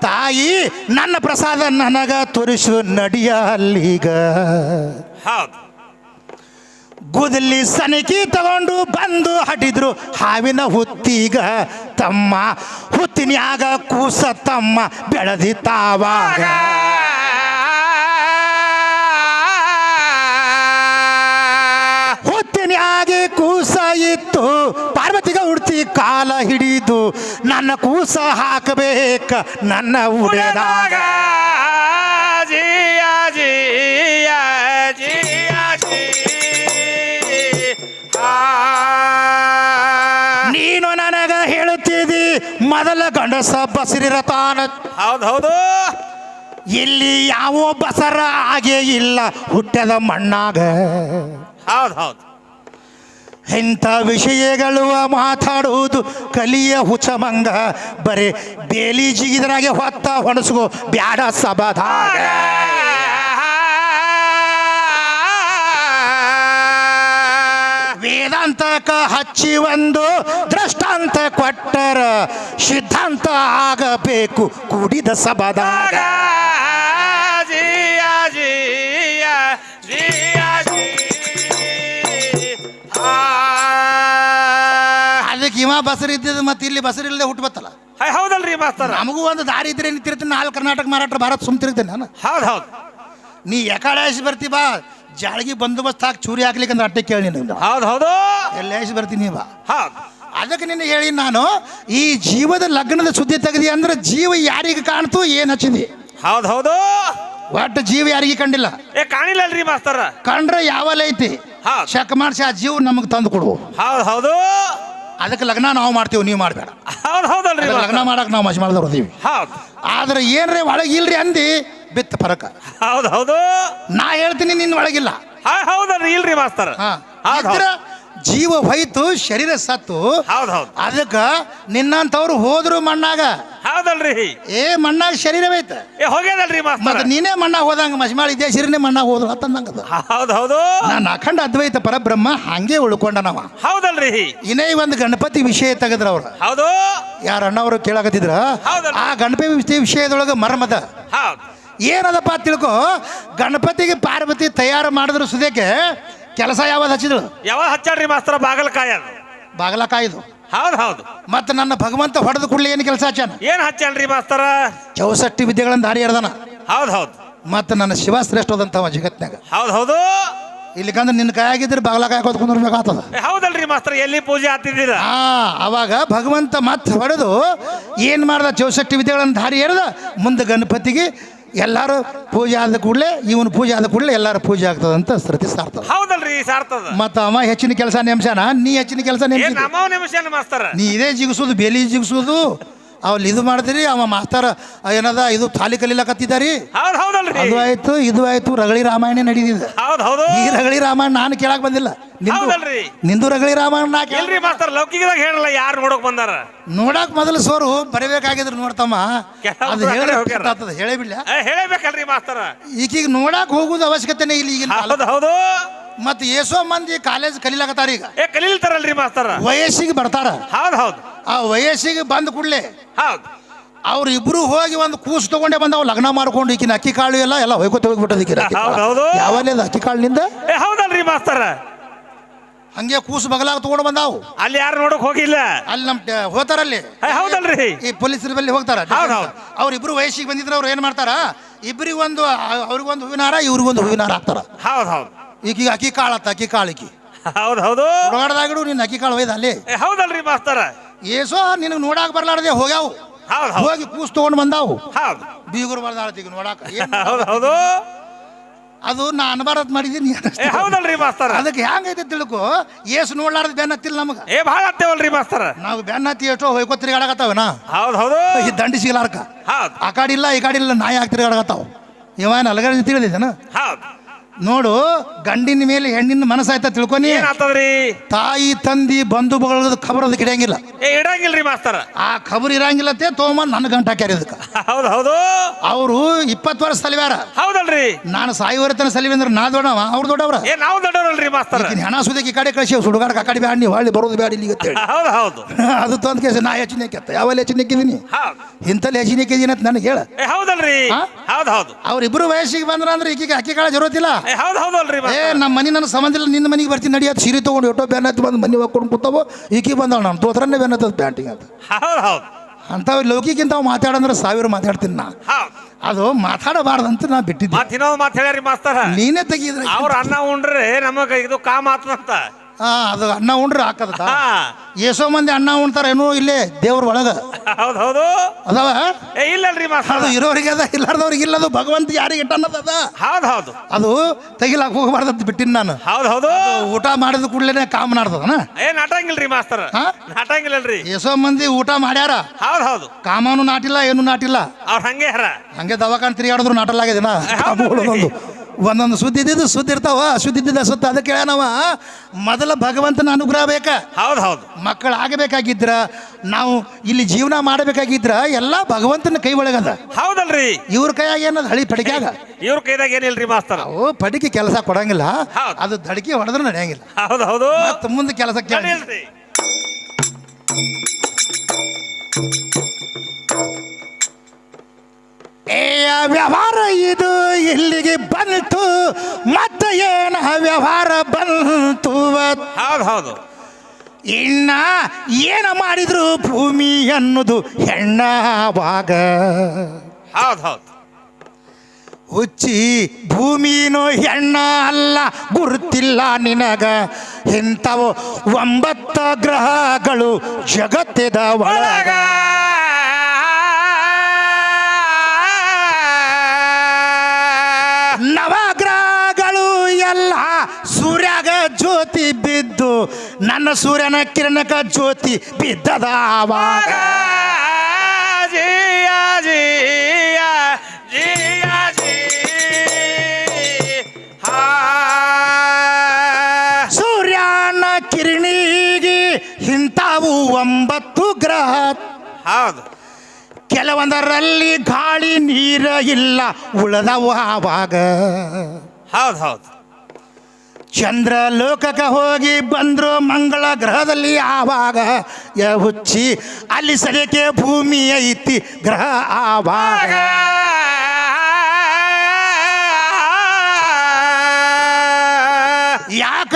A: ತಾಯಿ ನನ್ನ ಪ್ರಸಾದ ನನಗ ತೋರಿಸು ನಡಿಯ ಅಲ್ಲಿಗ.
B: ಹೌದು.
A: ಗುದಲಿ ಸನಕಿ ತಗೊಂಡು ಬಂದು ಹಟಿದ್ರು ಹಾವಿನ ಹುತ್ತಿಗ. ತಮ್ಮ ಹುತ್ತಿನ್ಯಾಗ ಕೂಸ ತಮ್ಮ ಬೆಳೆದಿತ್ತಾವಾಗ ಹುತ್ತಿನ್ಯಾಗೆ ಕೂಸ ಇತ್ತು. ಕಾಲ ಹಿಡಿದು ನನ್ನ ಕೂಸ ಹಾಕಬೇಕ ನನ್ನ ಉಡೆದಾಗ ನೀನು ನನಗ ಹೇಳುತ್ತಿದ್ದಿ ಮೊದಲ ಗಂಡಸ ಬಸರಿರತಾನ
B: ಹೌದು ಹೌದು.
A: ಇಲ್ಲಿ ಯಾವ ಬಸರ ಹಾಗೆ ಇಲ್ಲ ಹುಟ್ಟದ ಮಣ್ಣಾಗ.
B: ಹೌದು ಹೌದು.
A: ಇಂಥ ವಿಷಯಗಳು ಮಾತಾಡುವುದು? ಕಲಿಯ ಹುಚಮಂಗ. ಬರೀ ಬೇಲಿ ಜಿಗಿದ್ರಾಗೆ ಹೊತ್ತ ಹೊಣಸುಗು. ಬ್ಯಾಡ ಸಬದಾಗ ವೇದಾಂತಕ ಹಚ್ಚಿ ಒಂದು ದೃಷ್ಟಾಂತ ಕೊಟ್ಟರ ಸಿದ್ಧಾಂತ ಆಗಬೇಕು. ಕೂಡಿದ ಸಬದಾಗ ಅದಕ್ಕೆ ಇವ ಬಸರಿ ಇದ್ದಿದ್ದು ಮತ್ತೆ ಇಲ್ಲಿ ಬಸರಿ ಇಲ್ಲದೆ ಹುಟ್ಟು ಬತ್ತಲ್ಲ.
B: ಹೌದಲ್ರಿ ಮಾಸ್ತರ.
A: ನಮಗೂ ಒಂದು ದಾರಿ ಇದ್ರೆ ನಿಂತಿರ್ತೀನಿ ನಾಲ್ಕು ಕರ್ನಾಟಕ ಮಹಾರಾಷ್ಟ್ರ ಭಾರತ ಸುಮ್ತಿರ್ತೀನಿ ನಾನು.
B: ಹೌದು ಹೌದು.
A: ನೀ ಎಕಡಾಯಿಸಿ ಬರ್ತಿ ಬಾ ಜಾಳಗಿ ಬಂದೋಬಸ್ತ್ ಹಾಕಿ ಚೂರಿ ಹಾಕ್ಲಿಕ್ಕೆ ಅಂದ್ರೆ ಅಟ್ಟೆ ಕೇಳಿ ನೀನು
B: ಹೌದು ಹೌದು.
A: ಎಲ್ಲೇಸಿ ಬರ್ತೀನಿ ಬಾ.
B: ಹೌದು.
A: ಅದಕ್ಕೆ ನಿನ್ನ ಹೇಳಿ ನಾನು ಈ ಜೀವದ ಲಗ್ನದ ಸುದ್ದಿ ತೆಗೆದಿ ಅಂದ್ರೆ ಜೀವ ಯಾರಿಗೆ ಕಾಣ್ತು ಏನು ಹಚ್ಚಿದಿ?
B: ಹೌದು ಹೌದು.
A: ಒಟ್ಟು ಜೀವ ಯಾರಿಗೆ ಕಂಡಿಲ್ಲ?
B: ಏ ಕಾಣಿಲ್ಲಲ್ರಿ ಮಾಸ್ತರ.
A: ಕಂಡ್ರೆ ಯಾವಲ್ಲ ಐತಿ. ಚೆಕ್ ಮಾಡಿಸಿ ಆ ಜೀವ ನಮಗೆ ತಂದು ಕೊಡು
B: ಹೌದು ಹೌದು.
A: ಅದಕ್ಕೆ ಲಗ್ನ ನಾವು ಮಾಡ್ತೀವಿ ನೀವು ಮಾಡಬೇಡ.
B: ಹೌದು ಹೌದಲ್ರಿ
A: ಲಗ್ನ
B: ಮಾಡಕ್
A: ಮಾಡಕ್ಕೆ ನಾವು ಮಜಾ ಮಾಡ್ದವ್ರು ಅದೀವಿ
B: ಹೌದು.
A: ಆದ್ರೆ ಏನ್ರಿ ಒಳಗೆ ಇಲ್ರಿ ಅಂದಿ ಬಿತ್ತ ಫರಕ
B: ಹೌದು ಹೌದು.
A: ನಾ ಹೇಳ್ತೀನಿ ನಿನ್ನ ಒಳಗಿಲ್ಲ.
B: ಹೌದಲ್ರಿ ಇಲ್ರಿ ಮಾಸ್ತರ
A: ಹಾ. ಜೀವ ಹೋಯ್ತು ಶರೀರ ಸತ್ತು.
B: ಹೌದು ಹೌದು
A: ಅದಕ್ಕೆ ನಿನ್ನಂಥವ್ರು ಹೋದ್ರು ಮಣ್ಣಾಗ.
B: ಹೌದಲ್ರಿ.
A: ಏ ಮಣ್ಣಾಗ ಶರೀರವೈತ
B: ಏ ಹೋಗ್ಯದಲ್ರಿ ಮಾಸ್ತರ.
A: ಮತ್ತೆ ನೀನೇ ಮಣ್ಣಾಗ ಹೋದಂಗ ಮಜ್ಮಾಳ ಇದೇ ಶರೀರನೇ ಮಣ್ಣಾಗ ಹೋದ್ರು ಅದು
B: ಹೌದು ಹೌದು
A: ನಾನು ಅಖಂಡ ಅದ್ವೈತ ಪರಬ್ರಹ್ಮ ಹಂಗೆ ಉಳ್ಕೊಂಡನವ.
B: ಹೌದಲ್ರಿ.
A: ಇನ್ನೇ ಒಂದು ಗಣಪತಿ ವಿಷಯ ತೆಗೆದ್ರ ಅವ್ರ.
B: ಹೌದು.
A: ಯಾರ ಅಣ್ಣವರು ಕೇಳಕತ್ತಿದ್ರ?
B: ಹೌದಲ್ಲ.
A: ಆ ಗಣಪತಿ ವಿಷಯ- ವಿಷಯದೊಳಗೆ ಮರ್ಮದ.
B: ಹೌದು.
A: ಏನದಪ್ಪ ತಿಳ್ಕೊ? ಗಣಪತಿಗೆ ಪಾರ್ವತಿ ತಯಾರು ಮಾಡಿದ್ರು ಸುದೇಕೆ ಕೆಲಸ ಯಾವ್ದು ಹಚ್ಚಿದ್ರು?
B: ಯಾವಾಗ ಹಚ್ಚಾಡ್ರಿ ಮಾಸ್ತರ? ಬಾಗಲಕಾಯ ಅದು.
A: ಬಾಗಲಕಾಯ್ದು.
B: ಹೌದ್ ಹೌದು.
A: ಮತ್ತೆ ನನ್ನ ಭಗವಂತ ಹೊಡೆದು ಕೂಡಲೇ ಏನು ಕೆಲಸ ಹಚ್ಚಾನ
B: ಏನ್ ಹಚ್ಚಲ್ರಿ ಮಾಸ್ತರ?
A: ಚೌಸಟ್ಟಿ ವಿದ್ಯೆಗಳನ್ನು ದಾರಿ ಎಳ್ದಾನ
B: ಹೌದು ಹೌದು.
A: ಮತ್ತೆ ನನ್ನ ಶಿವ ಶ್ರೇಷ್ಠವಾದಂಥವ ಜಗತ್ನಾಗ
B: ಹೌದು ಹೌದು.
A: ಇಲ್ಲಿಕಂದ್ರೆ ನಿನ್ನ ಕೈಯಾಗಿದ್ರೆ ಬಾಗ್ಲ ಕಾಯ್ಕೋತ ಕುಂದಿರ್ಬೇಕಾಗ್ತದ
B: ಏ, ಹೌದಲ್ರಿ ಮಾಸ್ತರ ಎಲ್ಲಿ ಪೂಜೆ ಹತ್ತಿದ್ದೀರ
A: ಆ ಅವಾಗ ಭಗವಂತ ಮತ್ತೆ ಹೊಡೆದು ಏನ್ ಮಾಡ್ದ? ಚೌಸಟ್ಟಿ ವಿದ್ಯೆಗಳನ್ನು ದಾರಿ ಎರೆದ ಮುಂದೆ ಗಣಪತಿಗೆ ಎಲ್ಲರೂ ಪೂಜೆ ಆದ ಕೂಡಲೇ ಇವನು ಪೂಜೆ ಆದ ಕೂಡಲೇ ಎಲ್ಲರೂ ಪೂಜೆ ಆಗ್ತದೆ ಅಂತ ಶ್ರುತಿ ಸಾರ್ತದ
B: ಹೌದಲ್ರಿ ಸಾರ್ತದ
A: ಮತ್ತ ಅವ ಹೆಚ್ಚಿನ ಕೆಲಸ ನೇಮ್ಸಾನ ನೀ ಹೆಚ್ಚಿನ ಕೆಲಸ ನೇಮ್ಸಿ
B: ನಿಮಿಷ ಮಾಸ್ತರ?
A: ನೀ ಇದೇ ಜಿಗಿಸೋದು ಬೇಲಿ ಜಿಗಿಸೋದು ಅವ್ರು ಇದು ಮಾಡಿದ್ರಿ ಅವ ಮಾಸ್ತರ್ ಏನದ ಇದು ತಾಲಿ ಕಲೀಲಕತ್ತಿದ್ದಾರಿ?
B: ಹೌದು ಹೌದಲ್ರಿ.
A: ಅದು ಆಯ್ತು ಇದು ಆಯ್ತು ರಗಳಿ ರಾಮಾಯಣ ನಡೀತಿದೆ.
B: ಹೌದ್ ಹೌದು.
A: ಈ ರಗಳಿ ರಾಮಾಯಣ ನಾನು ಕೇಳಕ್ ಬಂದಿಲ್ಲ. ನಿಂದು
B: ಹೌದಲ್ರಿ.
A: ನಿಂದು ರಗಳಿ ರಾಮಾಯಣ ನಾ ಕೇಳ
B: ಎಲ್ರಿ ಮಾಸ್ತರ್ ಲೌಕಿಕದಾಗ ಹೇಳಲ್ಲ ಯಾರು ನೋಡಕ್ ಬಂದಾರ?
A: ನೋಡಕ್ ಮೊದಲು ಸೋರು ಬರಬೇಕಾಗಿದ್ರು ನೋಡ್ತಮ್ಮ
B: ಕೆಲವ್ರು
A: ಅದು ಹೇಳಿ
B: ಹೋಗ್ಯಾರ.
A: ಹೇಳೇ ಬಿಡ್ಲ.
B: ಏ, ಹೇಳಬೇಕಲ್ರಿ ಮಾಸ್ತರ.
A: ಈಗೀಗ ನೋಡಕ್ ಹೋಗುದು ಅವಶ್ಯಕತೆನೇ ಇಲ್ಲ ಈಗಿನ
B: ಹೌದು ಹೌದು.
A: ಮತ್ತೆ ಎಷ್ಟೋ ಮಂದಿ ಕಾಲೇಜ್ ಕಲಿಲಕತ್ತಾರ ಈಗ.
B: ಏ ಕಲೀಲ್ತಾರಲ್ರಿ ಮಾಸ್ತರ?
A: ವಯಸ್ಸಿಗೆ ಬರ್ತಾರ.
B: ಹೌದ್ ಹೌದ್.
A: ಆ ವಯಸ್ಸಿಗೆ ಬಂದ ಕೂಡಲೇ
B: ಹೌದ್.
A: ಅವ್ರ ಇಬ್ರು ಹೋಗಿ ಒಂದು ಕೂಸು ತಗೊಂಡೆ ಬಂದವು ಲಗ್ನ ಮಾಡ್ಕೊಂಡು ಈಕಿನ ಅಕ್ಕಿ ಕಾಳು ಎಲ್ಲ ಎಲ್ಲ ಹೊಯ್ಕೊತ ಹೋಗ್ಬಿಟ್ಟದ ಈಕಿನ ಅಕ್ಕಿ ಕಾಳು.
B: ಹೌದ್
A: ಅಕ್ಕಿ ಕಾಳಿನಿಂದ?
B: ಏ ಹೌದಲ್ರಿ ಮಾಸ್ತರ?
A: ಹಂಗೆ ಕೂಸು ಬಗಲಾಗ ತಗೊಂಡು ಬಂದಾವು.
B: ಅಲ್ಲಿ ಯಾರು ನೋಡಕ್ ಹೋಗಿಲ್ಲ?
A: ಅಲ್ಲಿ ನಮ್ ಟ- ಹೋತಾರಲ್ಲಿ
B: ಏ ಹೌದಲ್ರಿ.
A: ಈ ಪೊಲೀಸರ ಬಲ್ಲಿ ಹೋಗ್ತಾರ.
B: ಹೌದ್ ಹೌದ್.
A: ಅವ್ರ ಇಬ್ರು ವಯಸ್ಸಿಗೆ ಬಂದಿದ್ರೆ ಅವ್ರು ಏನ್ ಮಾಡ್ತಾರ? ಇಬ್ರಿಗೊಂದು ಅವ್ರಿಗೊಂದು ಹೂವಿನಾರ ಇವ್ರಿಗೊಂದು ಹೂವಿನ ಹಾರ ಹಾಕ್ತಾರ.
B: ಹೌದ್ ಹೌದ್.
A: ಈಕೀಗ ಅಕ್ಕಿ ಕಾಳತ್ತ ಅಕ್ಕಿ ಕಾಳು ಈಕಿ
B: ಹೌದು ಹೌದು.
A: ಹುಡುಗಾಡ್ದಾಗಿಡು ನಿನ್ನ ಅಕ್ಕಿ ಕಾಳು ಒಯ್ದ ಅಲ್ಲಿ.
B: ಏ ಹೌದಲ್ರಿ ಮಾಸ್ತರ.
A: ಏಸೋ ನಿನಗೆ ನೋಡಾಕ ಬರ್ಲಾರ್ದೆ ಹೋಗ್ಯಾವು.
B: ಹೌದು ಹೌದ್.
A: ಹೋಗಿ ಕೂಸ್ ತಗೊಂಡ್ ಬಂದಾವು.
B: ಹೌದು.
A: ಬೀಗರು ಬರ್ದಾರ ಈಗ ನೋಡಾಕ. ಏನ್
B: ಹೌದ್ ಹೌದು.
A: ಅದು ನಾ ಬರತ್ ಮಾಡಿದೀನಿ
B: ಏ ಹೌದಲ್ರಿ ಮಾಸ್ತರ.
A: ಅದಕ್ಕೆ ಹೆಂಗೈತೆ ತಿಳ್ಕೊ? ಏಸು ನೋಡ್ಲಾರ್ದ ಬೆನ್ನ ಹತ್ತಿಲ್ಲ ನಮಗ.
B: ಏ ಭಾಳ ಹತ್ತೇವಲ್ರಿ ಮಾಸ್ತರ.
A: ನಾವು ಬೆನ್ನ ಹತ್ತಿ ಎಷ್ಟೋ ಹೋಯ್ಕೋ ತಿರುಗಾಡಕತ್ತಾವನ
B: ಹೌದು ಹೌದು.
A: ಈ ದಂಡಿ ಸಿಗಲಾರ್ಕ.
B: ಹೌದ್.
A: ಆ ಕಾಡಿಲ್ಲ ಈ ಕಾಡಿಲ್ಲ ನಾಯಿ ಹಾಕಿ ತಿರುಗಾಡಕತ್ತಾವ ಇವ ಅಲಗಡೆ ತಿಳಿದಿದ್ದಾನ?
B: ಹೌದ್.
A: ನೋಡು ಗಂಡಿನ ಮೇಲೆ ಹೆಣ್ಣಿನ ಮನಸ್ಸಾಯ್ತ ತಿಳ್ಕೊನಿ ತಾಯಿ ತಂದಿ ಬಂಧು ಬಳಗದ ಖಬರ್ ಅದಕ್ಕೆ ಇಡಂಗಿಲ್ಲ.
B: ಏ ಇಡಂಗಿಲ್ರಿ ಮಾಸ್ತರ.
A: ಆ ಖಬರ್ ಇರಂಗಿಲ್ಲತ್ತೆ ತೋಮ ನನ್ನ ಗಂಟ ಹಾಕ್ಯಾರ ಇದಕ್ಕೆ
B: ಹೌದು ಹೌದು.
A: ಅವರು ಇಪ್ಪತ್ತು ವರ್ಷ ಸಲಿವ್ಯಾರ
B: ಹೌದಲ್ರಿ.
A: ನಾನು ಸಾಯುವರೆತನ ಸಲಿವೆ ಅಂದ್ರೆ ನಾ ದೊಡ್ಡವ ಅವ್ರು ದೊಡ್ಡವ್ರ.
B: ಏ ನಾವು ದೊಡ್ಡವರಲ್ರಿ ಮಾಸ್ತರ.
A: ಹಣ ಸುದಕ್ಕೆ ಈ ಕಡೆ ಕಳಿಸಿ ಸುಡುಗಾಡ ಆ ಕಡೆ ಬ್ಯಾಡ ಹೊಳ್ಳಿ ಬರೋದು ಬ್ಯಾಡಿ ಇಲ್ಲಿ ಅಂತೇಳಿ.
B: ಹೌದು ಹೌದು.
A: ಅದು ತಂದ ಕೇಸ ನಾ ಹೆಚ್ಚಿನ ಕೆತ್ತ. ಯಾವಲ್ಲಿ ಹೆಚ್ಚಿನ ಎಕ್ಕಿದ್ದೀನಿ
B: ಹೌದ್.
A: ಇಂಥಲ್ಲಿ ಹೆಚ್ಚಿನ ಎಕ್ಕಿದ್ದೀನಿ ಅಂತ ನನಗೆ ಹೇಳ.
B: ಹೌದಲ್ರಿ. ಹೌದು ಹೌದ್.
A: ಅವ್ರಿಬ್ರು ವಯಸ್ಸಿಗೆ ಬಂದ್ರ ಅಂದ್ರೆ ಈಗೀಗ ಅಕ್ಕಿ ಕಾಳ ಜರೋತಿಲ್ಲ
B: ಹೌದ್ ಹೌದಲ್ರಿ
A: ಏ ನಮ್ಮ ಮನೆ ನನ್ನ ಸಂಬಂಧ ಇಲ್ಲ ನಿನ್ನ ಮನೆಗೆ ಬರ್ತೀನಿ ನಡಿಯತ್ ಸೀರೆ ತೊಗೊಂಡು ಎಷ್ಟೋ ಬ್ಯಾನ್ ಹತ್ತಿ ಬಂದು ಮನೆ ಹಾಕೊಂಡು ಕೂತಾವ. ಈಕಿ ಬಂದವ ನಾನು ತೋತ್ರನ್ನೇ ಬ್ಯಾನ್ ಹತ್ತದ ಬ್ಯಾಂಟಿಂಗ್ ಅಂತ.
B: ಹೌದ್ ಹೌದ್.
A: ಅಂಥವು ಲೌಕಿಕ್ಕಿಂತ ಅವು ಮಾತಾಡಂದ್ರೆ ಸಾವಿರ ಮಾತಾಡ್ತೀನಿ ನಾ. ಅದು ಮಾತಾಡಬಾರ್ದಂತ ನಾ ಬಿಟ್ಟಿದ್ದೆ.
B: ಮತ್ ಇನ್ನೊಂದು ಮಾತು ಹೇಳ್ಯಾರಿ ಮಾಸ್ತರ.
A: ನೀನೇ ತೆಗೀದ್ರಿ.
B: ಅವ್ರ ಅನ್ನ ಉಂಡ್ರೆ ನಮಗ ಇದು ಕಾಮ ಆತದಂತ
A: ಹಾ ಅದು ಅನ್ನ ಉಂಡ್ರೆ ಹಾಕದ ಎಷ್ಟೋ ಮಂದಿ ಅನ್ನ ಉಣ್ತಾರ ಏನೋ ಇಲ್ಲೇ ದೇವ್ರ ಒಳಗ.
B: ಹೌದು ಹೌದು
A: ಅದಾವ?
B: ಏ ಇಲ್ಲಲ್ರಿ ಮಾಸ್ತರ
A: ಅದು ಇರೋರಿಗೆ ಅದ ಇಲ್ಲಾರ್ದವ್ರಿಗೆ ಇಲ್ಲ ಅದು ಭಗವಂತ ಯಾರಿಗೆ ಇಟ್ಟನ್ನದ ಅದ.
B: ಹೌದು ಹೌದು
A: ಅದು ತೆಗಿಲಾಕ ಹೋಗಬಾರ್ದ ಬಿಟ್ಟಿನಿ ನಾನು.
B: ಹೌದು ಹೌದು
A: ಊಟ ಮಾಡಿದ ಕೂಡಲೇ ಕಾಮ ನಾಡ್ತದನ
B: ಏ ನಾಟಂಗಿಲ್ರಿ ಮಾಸ್ತರ್
A: ಹಾ?
B: ನಾಟಂಗಿಲ್ಲಲ್ರಿ.
A: ಎಷ್ಟೋ ಮಂದಿ ಊಟ ಮಾಡ್ಯಾರ?
B: ಹೌದು ಹೌದು
A: ಕಾಮನು ನಾಟಿಲ್ಲ ಏನು ನಾಟಿಲ್ಲ.
B: ಅವ್ರ ಹಂಗೆ ಹರ
A: ಹಂಗೆ ದವಾಖಾನೆ ತಿರುಗಾಡಿದ್ರು ನಾಟಲಾಗಿದೆನ
B: ಹೌದು.
A: ಒಂದೊಂದು ಒಂದೊಂದು ಸುದ್ದಿ ಇದ್ದಿದ್ದು ಸುದ್ದಿ ಇರ್ತಾವ ಸುದ್ದಿ ಇದ್ದಿದ್ದ ಸುತ್ತ ಅದಕ್ಕೆ ನಾವ ಮೊದಲ ಭಗವಂತನ ಅನುಗ್ರಹ ಬೇಕಾ.
B: ಹೌದು ಹೌದು.
A: ಮಕ್ಕಳು ಆಗಬೇಕಾಗಿದ್ರ ನಾವು ಇಲ್ಲಿ ಜೀವನ ಮಾಡಬೇಕಾಗಿದ್ರ ಎಲ್ಲ ಭಗವಂತನ ಕೈ ಒಳಗದ.
B: ಹೌದಲ್ರಿ.
A: ಇವ್ರ ಕೈಯಾಗ ಏನದ? ಹಳಿ ಪಡಿಕ್ಯಾಗ.
B: ಇವ್ರ ಕೈದಾಗ ಏನಿಲ್ರಿ ಮಾಸ್ತರ?
A: ಅವು ಪಡಿಕೆ ಕೆಲಸ ಕೊಡಂಗಿಲ್ಲ. ಅದು ದಡಿಕೆ ಹೊಡೆದ್ರೆ ನಡೆಯಂಗಿಲ್ಲ.
B: ಹೌದು ಹೌದು.
A: ಮತ್ತೆ ಮುಂದೆ ಕೆಲಸ
B: ನಡೀಲ್ರಿ
A: ಏ ವ್ಯವಹಾರ ಇದು ಇಲ್ಲಿಗೆ ಬಂತು ಮತ್ತೆ ಏನ ವ್ಯವಹಾರ ಬಂತು
B: ಹೌದ್ ಹೌದು.
A: ಇನ್ನ ಏನ ಮಾಡಿದ್ರು ಭೂಮಿ ಅನ್ನೋದು ಹೆಣ್ಣವಾಗ?
B: ಭಾಗ ಹೌದು.
A: ಹುಚ್ಚಿ ಭೂಮಿನೂ ಹೆಣ್ಣ ಅಲ್ಲ ಗುರುತಿಲ್ಲ ನಿನಗ. ಇಂಥವು ಒಂಬತ್ತ ಗ್ರಹಗಳು ಜಗತ್ತಿದ ಒಳಗ. ನನ್ನ ಸೂರ್ಯನ ಕಿರಣಕ ಜ್ಯೋತಿ ಬಿದ್ದದ ಆವಾಗ
B: ಜಿಯ ಜಿಯ ಜಿಯ ಜಿ ಹಾ.
A: ಸೂರ್ಯನ ಕಿರಣಿಗೆ ಇಂಥವು ಒಂಬತ್ತು ಗ್ರಹ.
B: ಹೌದು.
A: ಕೆಲವೊಂದರಲ್ಲಿ ಗಾಳಿ ನೀರ ಇಲ್ಲ ಉಳದವು ಆವಾಗ.
B: ಹೌದು ಹೌದು.
A: ಚಂದ್ರ ಲೋಕಕ್ಕೆ ಹೋಗಿ ಬಂದರು ಮಂಗಳ ಗ್ರಹದಲ್ಲಿ ಆವಾಗ ಯ ಹುಚ್ಚಿ ಅಲ್ಲಿ ಸದ್ಯಕ್ಕೆ ಭೂಮಿ ಐತಿ ಗ್ರಹ ಆವಾಗ. ಯಾಕ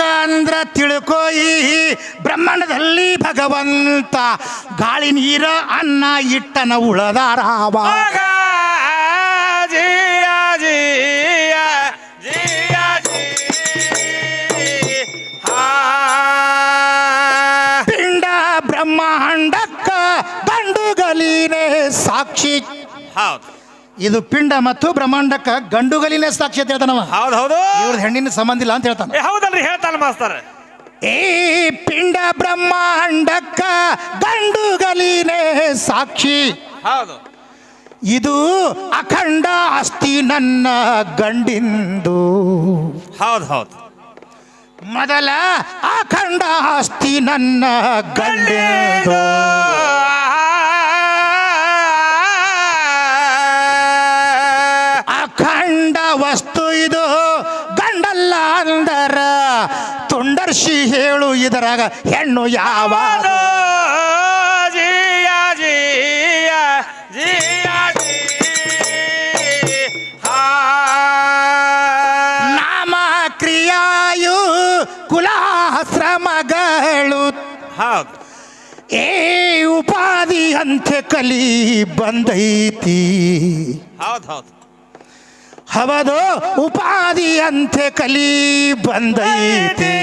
A: ತಿಳ್ಕೊಯಿ ತಿಳ್ಕೋ ಬ್ರಹ್ಮಾಂಡದಲ್ಲಿ ಭಗವಂತ ಗಾಳಿ ನೀರ ಅನ್ನ ಇಟ್ಟನ ಉಳದಾರಾವ
B: ಆಗ
A: ಸಾಕ್ಷಿ.
B: ಹೌದು.
A: ಇದು ಪಿಂಡ ಮತ್ತು ಬ್ರಹ್ಮಾಂಡಕ್ಕ ಗಂಡುಗಲಿನೇ ಸಾಕ್ಷಿ ಅಂತ ಹೇಳ್ತಾನವ.
B: ಹೌದು ಹೌದು.
A: ಇವ್ರ ಹೆಣ್ಣಿನ ಸಂಬಂಧ ಇಲ್ಲ ಅಂತ ಹೇಳ್ತಾನೆ.
B: ಹೌದಲ್ರಿ ಹೇಳ್ತಾನೆ ಮಾಸ್ತರ.
A: ಏ ಪಿಂಡ ಬ್ರಹ್ಮಾಂಡಕ್ಕ ಗಂಡುಗಲಿನೇ ಸಾಕ್ಷಿ.
B: ಹೌದು.
A: ಇದು ಅಖಂಡ ಆಸ್ತಿ ನನ್ನ ಗಂಡಿಂದು.
B: ಹೌದು ಹೌದು.
A: ಮೊದಲ ಅಖಂಡ ಆಸ್ತಿ ನನ್ನ ಗಂಡಿಂದು. ತುಂಡರ್ಷಿ ಹೇಳು ಇದರಾಗ ಹೆಣ್ಣು ಯಾವ? ನಾಮ ಕ್ರಿಯಾಯು ಕುಲಾಶ್ರಮಗಳು.
B: ಹೌದು.
A: ಏ ಉಪಾಧಿ ಅಂತ್ಯ ಕಲಿ ಬಂದೈತಿ.
B: ಹೌದು ಹೌದು.
A: ಹವದು ಉಪಾಧಿ ಅಂತ್ಯ ಕಲಿ ಬಂದೈತಿ.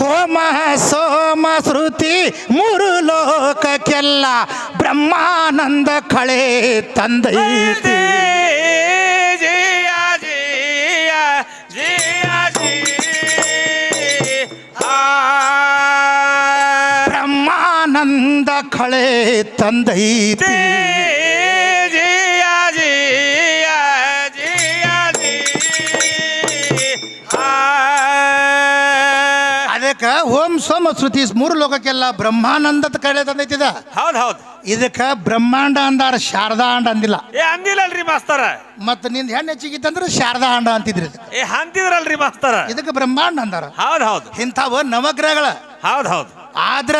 A: ಹೋಮ ಸೋಮ ಶ್ರುತಿ ಮೂರು ಲೋಕಕ್ಕೆಲ್ಲ ಬ್ರಹ್ಮಾನಂದ ಕಳೆ ತಂದೈತಿ. ಬ್ರಹ್ಮಾನಂದ ಕಳೆ ತಂದೈತಿ ಅದಕ್ಕೆ ಓಂ ಸೋಮ ಶ್ರುತಿ ಮೂರು ಲೋಕಕ್ಕೆಲ್ಲ ಬ್ರಹ್ಮಾನಂದದ ಕಳೆ ತಂದೈತಿದ.
B: ಹೌದು ಹೌದು
A: ಇದಕ್ಕೆ ಬ್ರಹ್ಮಾಂಡ ಅಂದಾರ ಶಾರದಾ ಅಂಡ ಅಂದಿಲ್ಲ.
B: ಏ ಅಂದಿಲ್ಲಲ್ರಿ ಮಾಸ್ತರ.
A: ಮತ್ತು ನಿಂದ ಹೆಣ್ಣು ಹೆಚ್ಚಿಗಿತ್ತಂದ್ರೆ ಶಾರದಾ ಅಂಡ ಅಂತಿದ್ರಿ ಇದಕ್ಕೆ.
B: ಏ ಅಂತಿದ್ರಲ್ರಿ ಮಾಸ್ತರ.
A: ಇದಕ್ಕೆ ಬ್ರಹ್ಮಾಂಡ ಅಂದಾರ.
B: ಹೌದು ಹೌದು
A: ಇಂಥವು ನವಗ್ರಹಗಳ.
B: ಹೌದು ಹೌದು
A: ಆದ್ರ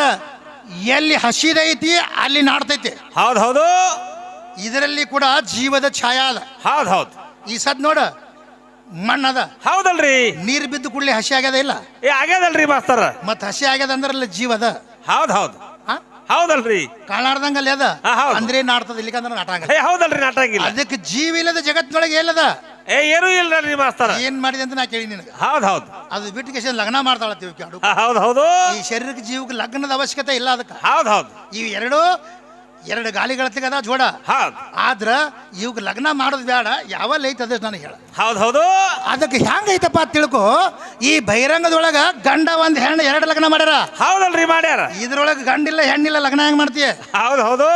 A: ಎಲ್ಲಿ ಹಸಿದೈತಿ ಅಲ್ಲಿ ನಾಡ್ತೈತಿ.
B: ಹೌದು ಹೌದು.
A: ಇದರಲ್ಲಿ ಕೂಡ ಜೀವದ ಛಾಯ ಅದ.
B: ಹೌದು ಹೌದು.
A: ಈ ಸದ್ ನೋಡ ಮಣ್ಣದ
B: ಹೌದಲ್ರಿ.
A: ನೀರ್ ಬಿದ್ದು ಕೂಡಲೇ ಹಸಿ ಆಗ್ಯದ ಇಲ್ಲ?
B: ಏ ಆಗ್ಯದಲ್ರಿ ಮಾಸ್ತರ.
A: ಮತ್ ಹಸಿ ಆಗ್ಯದ ಅಂದ್ರೆ ಅಲ್ಲಿ ಹೌದ್ ಹೌದ್
B: ಹೌದು. ಹೌದು
A: ಆ?
B: ಹೌದಲ್ರಿ.
A: ಕಾಣಾರ್ದಂಗ ಅಲ್ಲಿ ಅದ?
B: ಹಾ, ಹೌದು.
A: ಅಂದ್ರೆ ನಾಡ್ತದ ಇಲ್ಲಿಕಂದ್ರೆ ನಾಟ ಆಗಲ್ಲ
B: ಏ ಹೌದಲ್ರಿ ನಾಟಕ ಇಲ್ಲ
A: ಅದಕ್ಕೆ ಜೀವಿ ಇಲ್ಲದ ಜಗತ್ತಿನೊಳಗೆ ಎಲ್ಲದ?
B: ಏ ಏನೂ ಇಲ್ಲರಿ ಮಾಸ್ತರ
A: ಏನ್ ಮಾಡಿದೆ ಅಂತ ನಾ ಕೇಳಿ ನಿನಗೆ.
B: ಹೌದು ಹೌದು.
A: ಅದು ಬಿಟ್ಟು ಕೇಶ ಲಗ್ನ ಮಾಡ್ತಾಳತ್ತೀವಿ ಕಾಡು
B: ಹೌದು ಹೌದು.
A: ಈ ಶರೀರಕ್ಕೆ ಜೀವಕ್ಕೆ ಲಗ್ನದ ಅವಶ್ಯಕತೆ ಇಲ್ಲ ಅದಕ್ಕೆ.
B: ಹೌದು ಹೌದು.
A: ಈ ಎರಡು ಎರಡು ಗಾಲಿಗಳತ್ತಿಗದ ಜೋಡ.
B: ಹೌದು.
A: ಆದ್ರ ಇವಕ್ಕೆ ಲಗ್ನ ಮಾಡೋದು ಬೇಡ ಯಾವ ಐತೆ ಅದೇ ನನಗೆ ಹೇಳ.
B: ಹೌದು ಹೌದು.
A: ಅದಕ್ಕೆ ಹೆಂಗೈತಪ್ಪ ಅಂತ ತಿಳ್ಕೊ ಈ ಬಹಿರಂಗದೊಳಗ ಗಂಡ ಒಂದ್ ಹೆಣ್ಣು ಎರಡು ಲಗ್ನ ಮಾಡ್ಯಾರ.
B: ಹೌದಲ್ರಿ ಮಾಡ್ಯಾರ.
A: ಇದ್ರೊಳಗ ಗಂಡಿಲ್ಲ ಹೆಣ್ಣಿಲ್ಲ ಲಗ್ನ ಹೆಂಗ್ ಮಾಡ್ತೀಯ?
B: ಹೌದು ಹೌದು?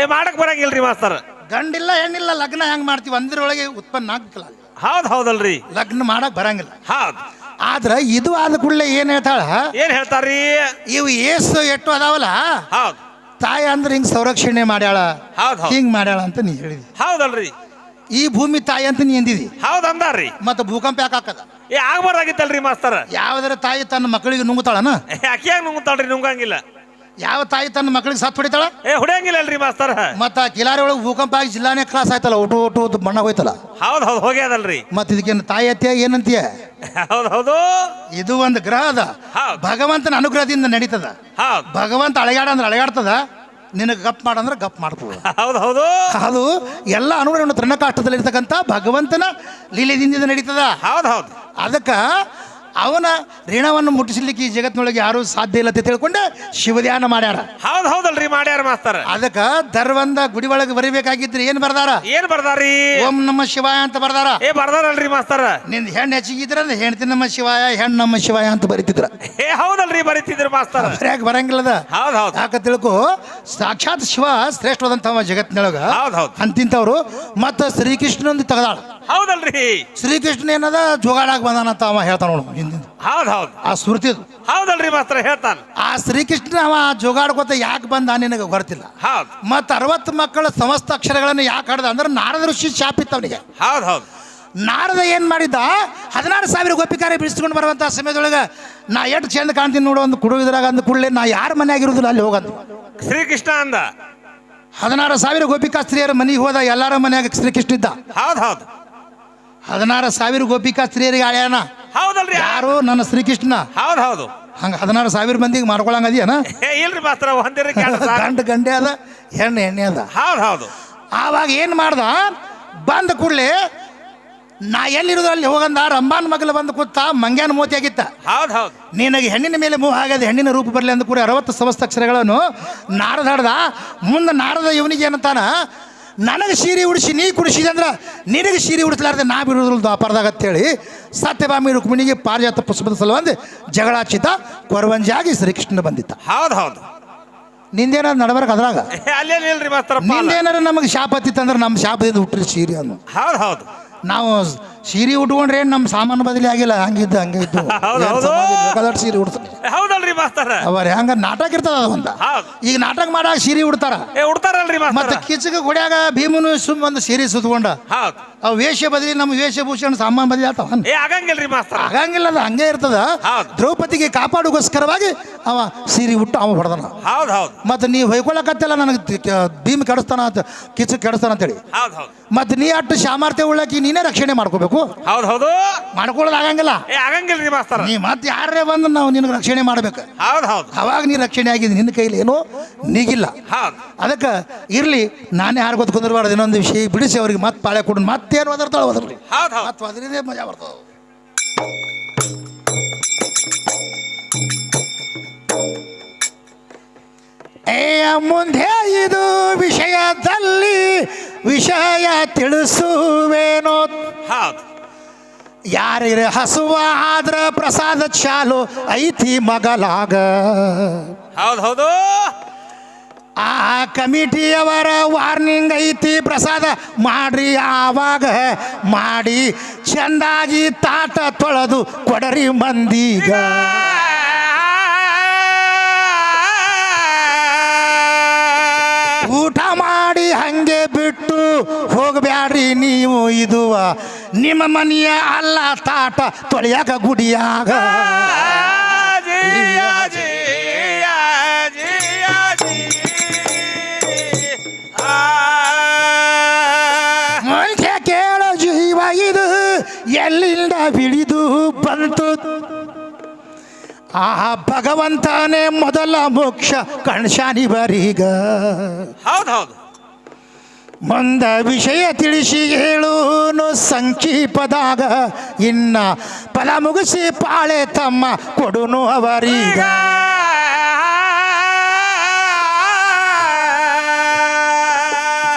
B: ಏ ಮಾಡಕ್ ಬರಂಗಿಲ್ರಿ ಮಾಸ್ತರ.
A: ಗಂಡಿಲ್ಲ ಹೆಣ್ಣಿಲ್ಲ ಲಗ್ನ ಹೆಂಗ್ ಮಾಡ್ತೀವಿ? ಅಂದ್ರೊಳಗೆ ಉತ್ಪನ್ನ ಆಗ್ಬೇಕಲ್ಲ. ಹೌದ್
B: ಹೌದು ಹೌದಲ್ರಿ.
A: ಲಗ್ನ ಮಾಡಕ್ ಬರಂಗಿಲ್ಲ.
B: ಹೌದು.
A: ಆದ್ರ ಇದು ಆದ ಕೂಡಲೇ ಏನ್ ಹೇಳ್ತಾಳ?
B: ಏನ್ ಹೇಳ್ತಾರ್ರಿ?
A: ಇವು ಏಸು ಎಟ್ಟು ಅದಾವಲ್ಲ?
B: ಹೌದು.
A: ತಾಯಿ ಅಂದ್ರೆ ಹಿಂಗ್ ಸಂರಕ್ಷಣೆ ಮಾಡ್ಯಾಳ.
B: ಹೌದು ಹೌದು.
A: ಹಿಂಗ್ ಮಾಡ್ಯಾಳ ಅಂತ ನೀ ಹೇಳಿದಿ.
B: ಹೌದಲ್ರಿ.
A: ಈ ಭೂಮಿ ತಾಯಿ ಅಂತ ನೀ ಎಂದಿದಿ?
B: ಹೌದು ಅಂದಾರ್ರಿ.
A: ಮತ್ತೆ ಭೂಕಂಪ ಯಾಕೆ ಹಾಕದ?
B: ಏ ಆಗ್ಬಾರ್ದಾಗಿತ್ತಲ್ರಿ ಮಾಸ್ತರ.
A: ಯಾವ್ದಾರ ತಾಯಿ ತನ್ನ ಮಕ್ಕಳಿಗೆ ನುಂಗುತ್ತಾಳನ?
B: ಯಾಕೆ ನುಂಗುತ್ತಾಳ್ರಿ? ನುಂಗಂಗಿಲ್ಲ.
A: ಯಾವ ತಾಯಿ ತನ್ನ ಮಕ್ಕಳಿಗೆ ಸತ್ ಹೊಡಿತಾಳ?
B: ಏ ಹೊಡಿಯಂಗಿಲ್ಲಲ್ರಿ ಮಾಸ್ತರ.
A: ಮತ್ತ ಕಿಲಾರಿ ಒಳಗೆ ಭೂಕಂಪ ಆಗಿ ಜಿಲ್ಲಾನೇ ಕ್ರಾಸ್ ಆಯ್ತಲ್ಲ ಒಟ್ಟು ಒಟ್ಟು ಬಣ್ಣ ಹೋಯ್ತಲ್ಲ?
B: ಹೌದು ಹೌದು ಹೋಗ್ಯಾದಲ್ರಿ
A: ಮತ್ತೆ ಇದಕ್ಕೇನು ತಾಯಿ ಅತ್ಯ ಏನಂತೀಯ?
B: ಹೌದು ಹೌದು.
A: ಇದು ಒಂದು ಗ್ರಹ ಅದ. ಭಗವಂತನ ಅನುಗ್ರಹದಿಂದ ನಡೀತದ. ಭಗವಂತ ಅಳಗಾಡ ಅಂದ್ರೆ ಅಳಗಾಡ್ತದ ನಿನಗೆ ಗಪ್ ಮಾಡಂದ್ರೆ ಗಪ್ ಮಾಡ್ತದ.
B: ಹೌದು ಹೌದು.
A: ಅದು ಎಲ್ಲ ಅನುಗ್ರಹ ತೃಣಕಾಷ್ಟದಲ್ಲಿರ್ತಕ್ಕಂಥ ಭಗವಂತನ ಲೀಲೆದಿಂದ ನಡೀತದ.
B: ಹೌದು ಹೌದು.
A: ಅದಕ್ಕೆ ಅವನ ಋಣವನ್ನು ಮುಟ್ಟಿಸ್ಲಿಕ್ಕೆ ಈ ಜಗತ್ತಿನೊಳಗೆ ಯಾರು ಸಾಧ್ಯ ಇಲ್ಲ ಅಂತ ತಿಳ್ಕೊಂಡೆ ಶಿವಧ್ಯಾನ ಮಾಡ್ಯಾರ.
B: ಹೌದು ಹೌದಲ್ರಿ ಮಾಡ್ಯಾರ ಮಾಸ್ತರ.
A: ಅದಕ್ಕ ದರ್ವಂದ ಗುಡಿ ಒಳಗೆ ಬರಿಬೇಕಾಗಿದ್ರೆ ಏನು ಬರ್ದಾರ?
B: ಏನ್ ಬರ್ದಾರಿ
A: ಓಂ ನಮ್ಮ ಶಿವಾಯ ಅಂತ ಬರ್ದಾರ.
B: ಏ ಬರ್ದಾರಲ್ರಿ ಮಾಸ್ತರ.
A: ನಿನ್ ಹೆಣ್ಣು ಹೆಚ್ಚಿಗಿದ್ರ ಅಂದ್ರೆ ಹೆಣ್ತಿ ನಮ್ಮ ಶಿವಾಯ ಹೆಣ್ಣು ನಮ್ಮ ಶಿವಾಯ ಅಂತ ಬರಿತಿದ್ರ.
B: ಏ ಹೌದಲ್ರಿ ಬರೀತಿದ್ರು ಮಾಸ್ತರ.
A: ಸರಿಯಾಗಿ ಬರಂಗಿಲ್ಲದ?
B: ಹೌದು ಹೌದು.
A: ಯಾಕ ತಿಳ್ಕೊ? ಸಾಕ್ಷಾತ್ ಶಿವ ಶ್ರೇಷ್ಠವಾದಂತ ಜಗತ್ತಿನೊಳಗ.
B: ಹೌದು ಹೌದು.
A: ಅಂತಿಂತವ್ರು ಮತ್ತ ಶ್ರೀಕೃಷ್ಣನೊಂದು ತೆಗೆದಾಳ.
B: ಹೌದಲ್ರಿ.
A: ಶ್ರೀಕೃಷ್ಣ ಏನದ? ಜೋಗಾಡಕ್ ಬಂದಾನಂತ ಅವ ಹೇಳ್ತಾನ ನೋಡು. ಹಿಂದಿಂದ
B: ಹೌದು ಹೌದು.
A: ಆ ಸ್ಮೃತಿ
B: ಹೌದಲ್ರಿ ಮಾಸ್ತರ ಹೇಳ್ತಾನ.
A: ಆ ಶ್ರೀಕೃಷ್ಣ ಅವ ಜೋಗಾಡ್ಕೋತ ಯಾಕೆ ಬಂದ ನಿನಗೆ ಗೊತ್ತಿಲ್ಲ.
B: ಹೌದು.
A: ಮತ್ತು ಅರವತ್ತು ಮಕ್ಕಳ ಸಮಸ್ತ ಅಕ್ಷರಗಳನ್ನು ಯಾಕೆ ಹಾಡ್ದ? ಅಂದ್ರೆ ನಾರದ ಋಷಿ ಶಾಪಿತ್ತು ಅವನಿಗೆ.
B: ಹೌದು ಹೌದು.
A: ನಾರದ ಏನು ಮಾಡಿದ್ದ? ಹದಿನಾರು ಸಾವಿರ ಗೋಪಿಕಾರಿ ಬಿಡಿಸ್ಕೊಂಡು ಬರುವಂಥ ಸಮಯದೊಳಗೆ ನಾ ಎಷ್ಟು ಚಂದ ಕಾಣ್ತೀನಿ ನೋಡು ಒಂದು ಕುಡು ಇದ್ರಾಗ ಅಂದ ಕೂಡಲೇ ನಾ ಯಾರ ಮನೆಯಾಗಿರೋದಿಲ್ಲ ಅಲ್ಲಿ ಹೋಗಂದು.
B: ಶ್ರೀಕೃಷ್ಣ ಅಂದ.
A: ಹದಿನಾರು ಸಾವಿರ ಗೋಪಿಕಾ ಸ್ತ್ರೀಯರ ಮನೆಗೆ ಹೋದ ಎಲ್ಲರ ಮನೆಯಾಗ ಶ್ರೀಕೃಷ್ಣ ಇದ್ದ.
B: ಹೌದ್ ಹೌದು.
A: ಹದಿನಾರು ಸಾವಿರ ಗೋಪಿಕಾ ಸ್ತ್ರೀಯರಿಗೆ ಆಳ್ಯಾನ.
B: ಹೌದಲ್ರಿ.
A: ಯಾರು? ನನ್ನ ಶ್ರೀಕೃಷ್ಣ.
B: ಹೌದು ಹೌದು.
A: ಹಂಗ ಹದಿನಾರು ಸಾವಿರ ಮಂದಿಗೆ ಮಾಡ್ಕೊಳಂಗ ಅದೀಯನ
B: ಏ ಇಲ್ರಿ ಮಾಸ್ತರ ಒಂದಿರ
A: ಗಂಡ ಗಂಡೆ ಅದ ಹೆಣ್ಣು ಎಣ್ಣೆ ಅದ.
B: ಹೌದು ಹೌದು.
A: ಆವಾಗ ಏನು ಮಾಡ್ದ? ಬಂದ ಕೂಡಲೇ ನಾ ಎಲ್ಲಿರೋದು ಅಲ್ಲಿ ಹೋಗಂದ? ರಂಬಾನ್ ಮಗಲು ಬಂದು ಕೂತ ಮಂಗ್ಯಾನ ಮೋತಿ ಆಗಿತ್ತ.
B: ಹೌದ್ ಹೌದು.
A: ನಿನಗೆ ಹೆಣ್ಣಿನ ಮೇಲೆ ಮೂವ್ ಆಗದೆ ಹೆಣ್ಣಿನ ರೂಪ ಬರಲಿ ಅಂದ ಕೂಡ ಅರವತ್ತು ನಾರದ ಹಾಡ್ದ. ಮುಂದೆ ನಾರದ ಇವನಿಗೆ ಏನಂತಾನ? ನನಗೆ ಸೀರೆ ಉಡಿಸಿ ನೀ ಕುಡಿಸಿದೆ ಅಂದ್ರೆ ನಿನಗೆ ಸೀರೆ ಉಡಿಸ್ಲಾರ್ದೆ ನಾ ಬಿಡೋದಿಲ್ಲ ಅಂತ ಹೇಳಿ. ಸತ್ಯಭಾಮಿ ರುಕ್ಮಿಣಿಗೆ ಪಾರಿಜಾತ ಪುಷ್ಪದ ಸಲುವಂದು ಜಗಳಾಚಿತ ಕೊರವಂಜಾಗಿ ಶ್ರೀಕೃಷ್ಣ ಬಂದಿತ್ತ
B: ಹೌದು ಹೌದು.
A: ನಿಂದೇನಾದ್ರು ನಡಬರ್ಕ ಅದ್ರಾಗ? ನಿಂದೇನಾರ ನಮಗೆ ಶಾಪ ಹತ್ತಿತ್ತಂದ್ರೆ ನಮ್ಮ ಶಾಪದಿಂದ ಹುಟ್ಟಿರಿ ಸೀರೆ ಅನ್ನು
B: ಹೌದು ಹೌದು.
A: ನಾವು ಸೀರೆ ಉಟ್ಕೊಂಡ್ರೆ ಏನು ನಮ್ಮ ಸಾಮಾನು ಬದಲಿ ಆಗಿಲ್ಲ? ಹಂಗಿದ್ದು ಹಂಗೆ ಇದ್ದು
B: ಹೌದು, ಹೌದು.
A: ಸಮಾಧಿ ಬೇಕಾದಷ್ಟು ಸೀರೆ ಉಡ್ತಾರೆ
B: ಅವ್ರ ಹೌದಲ್ರಿ ಮಾಸ್ತರ?
A: ಅವರ ಹೆಂಗ ನಾಟಕ ಇರ್ತದ ಅದೊಂದ ಅಂತ
B: ಹೌದ್.
A: ಈಗ ನಾಟಕ ಮಾಡಾಗ ಸೀರೆ ಉಡ್ತಾರ.
B: ಏ ಉಡ್ತಾರಲ್ರಿ
A: ಮತ್ತೆ
B: ಮಾಸ್ತರ
A: ಕಿಚಕ ಗುಡಿಯಾಗ ಭೀಮನು ಸುಮ್ ಒಂದು ಸೀರೆ ಸುತ್ಕೊಂಡ.
B: ಹೌದ್.
A: ಅವು ವೇಷ ಬದಲಿ ನಮ್ಮ ವೇಷಭೂಷಣ ಸಾಮಾನು ಬದಲಿ ಆತವ
B: ಏ ಆಗಂಗಿಲ್ರಿ ಮಾಸ್ತರ.
A: ಆಗಂಗಿಲ್ಲ ಅದು ಹಂಗೆ ಇರ್ತದ.
B: ಹೌದ್.
A: ದ್ರೌಪದಿಗೆ ಕಾಪಾಡುಗೋಸ್ಕರವಾಗಿ ಅವ ಸೀರೆ ಉಟ್ಟು ಅವ ಹೊಡೆದನ.
B: ಹೌದ್ ಹೌದ್.
A: ಮತ್ತೆ ನೀವು ಹೊಯ್ಕೊಳ್ಳಕತ್ತಲ್ಲ ನನಗೆ ಭೀಮ್ ಕೆಡಿಸ್ತಾನ ಅಂತ ಕಿಚಕ್ ಕೆಡಿಸ್ತಾನ ಅಂತೇಳಿ.
B: ಹೌದ್ ಹೌದ್.
A: ಮತ್ತೆ ನೀ ಅಟ್ಟು ಸಾಮರ್ಥ್ಯ ಉಳ್ಳಾಕಿ ನೀನೇ ರಕ್ಷಣೆ ಮಾಡ್ಕೋಬೇಕು.
B: ಹೌದು ಹೌದು.
A: ಮಾಡ್ಕೊಳ್ಳೋದು ಆಗಂಗಿಲ್ಲ.
B: ಆಗಂಗಿಲ್ಲ ರೀ ಮಾಸ್ತರ.
A: ನೀ ಮತ್ತೆ ಯಾರೇ ಬಂದು ನಾವು ನಿನಗೆ ರಕ್ಷಣೆ ಮಾಡ್ಬೇಕು.
B: ಹೌದು ಹೌದು.
A: ಅವಾಗ ನೀ ರಕ್ಷಣೆ ಆಗಿದ್ದು ನಿನ್ನ ಕೈಲಿ ಏನು ನೀಗಿಲ್ಲ.
B: ಹೌದು.
A: ಅದಕ್ಕೆ ಇರಲಿ ನಾನೇ ಯಾರು ಗೊತ್ತು ಕುಂದಿರಬಾರ್ದು ಇನ್ನೊಂದು ವಿಷಯ ಬಿಡಿಸಿ ಅವ್ರಿಗೆ ಮತ್ತೆ ಪಾಳೆ ಕೊಡು ಮತ್ತೇನು ಒದರ್ತಾಳೆ ಒದರ್ಲಿ.
B: ಹೌದ್ ಹೌದು.
A: ಮತ್ತೆ ಒದರಿದೇ ಮಜಾ ಬರ್ತದೆ. ಏ ಮುಂದೆ ಇದು ವಿಷಯದಲ್ಲಿ ವಿಷಯ ತಿಳಿಸುವೇನೋ.
B: ಹೌದು.
A: ಯಾರಿಗೆ ಹಸುವ ಆದ್ರ ಪ್ರಸಾದ ಚಾಲು ಐತಿ ಮಗಲಾಗ.
B: ಹೌದು ಹೌದು.
A: ಆ ಕಮಿಟಿಯವರ ವಾರ್ನಿಂಗ್ ಐತಿ ಪ್ರಸಾದ ಮಾಡ್ರಿ ಆವಾಗ ಮಾಡಿ ಚೆಂದಾಗಿ ತಾಟ ತೊಳೆದು ಕೊಡರಿ ಮಂದಿಗ. ಹೋಗಬ್ಯಾಡ್ರಿ ನೀವು ಇದುವ. ನಿಮ್ಮ ಮನೆಯ ಅಲ್ಲ ತಾಟ ತೊಳೆಯಾಗ ಗುಡಿಯಾಗ. ಮನುಷ್ಯ ಕೇಳ ಜೀವ ಇದು ಎಲ್ಲಿಂದ ಬಿಳಿದು ಬಂತು? ಆ ಭಗವಂತನೇ ಮೊದಲ ಮೋಕ್ಷ ಕಣ್ಶಾನಿ ಬರೀಗ.
B: ಹೌದೌದು ಹೌದು.
A: ಮುಂದ ವಿಷಯ ತಿಳಿಸಿ ಹೇಳೂನು ಸಂಕ್ಷಿಪದಾಗ ಇನ್ನ ಫಲ ಮುಗಿಸಿ ಪಾಳೆ ತಮ್ಮ ಕೊಡುನು ಅವರೀಗ.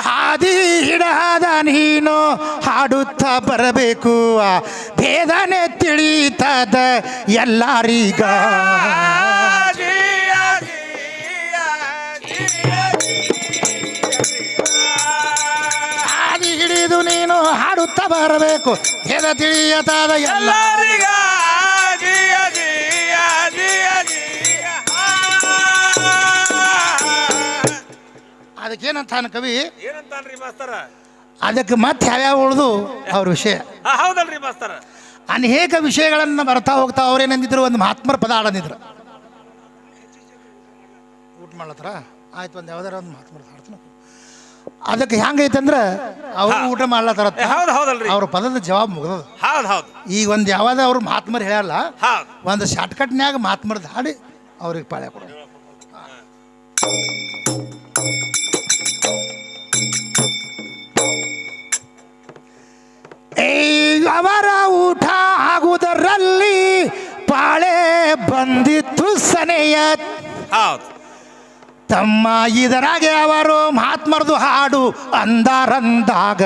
A: ಹಾದಿ ಹಿಡಾದ ನೀನು ಹಾಡುತ್ತಾ ಬರಬೇಕು ಭೇದನೆ ತಿಳಿತದ ಎಲ್ಲರೀಗ. ಹಿಡಿದು ನೀನು ಹಾಡುತ್ತಾ ಬರಬೇಕು. ಭೇದ ತಿಳಿಯತಾದ ಎಲ್ಲ.
B: ಎಲ್ಲರಿಗ.
A: ಅದಕ್ಕೇನಂತಾನ ಕವಿ?
B: ಏನಂತಾನ್ರಿ ಮಾಸ್ತರ?
A: ಅದಕ್ಕೆ ಮತ್ತೆ ಯಾವ್ಯಾವ ಉಳಿದು ಅವ್ರ ವಿಷಯ?
B: ಹೌದಲ್ರಿ ಮಾಸ್ತರ.
A: ಅನೇಕ ವಿಷಯಗಳನ್ನು ಬರ್ತಾ ಹೋಗ್ತಾ ಅವ್ರೇನಂದಿದ್ರು ಒಂದು ಮಹಾತ್ಮರ ಪದ ಆಡಂದಿದ್ರು ಊಟ ಮಾಡ್ಲತ್ತರ? ಆಯ್ತು ಒಂದು ಯಾವ್ದಾರ ಒಂದು ಮಹಾತ್ಮರ ಹಾಡ್ತೀನಿ. ಅದಕ್ಕೆ ಹೆಂಗೈತಂದ್ರೆ ಅವ್ರು ಊಟ ಮಾಡ್ಲತ್ತಾರ
B: ಹೌದು ಹೌದ್ ಹೌದಲ್ರಿ.
A: ಅವ್ರ ಪದದ ಜವಾಬ್ ಮುಗ್ದದ.
B: ಹೌದು ಹೌದ್.
A: ಈಗ ಒಂದು ಯಾವಾಗ ಅವ್ರು ಮಹಾತ್ಮರು ಹೇಳಲ್ಲ
B: ಒಂದ್
A: ಒಂದು ಶಾರ್ಟ್ಕಟ್ನ್ಯಾಗ ಮಹಾತ್ಮರದ್ದು ಹಾಡಿ ಅವ್ರಿಗೆ ಪಾಳ್ಯ ಕೊಡ. ಅವರ ಊಟ ಆಗುವುದರಲ್ಲಿ ಪಾಳೆ ಬಂದಿತ್ತು ಸನೆಯ
B: ಹೌದ್.
A: ತಮ್ಮ ಇದರಾಗೆ ಅವರು ಮಹಾತ್ಮರದು ಹಾಡು ಅಂದಾರಂದಾಗ.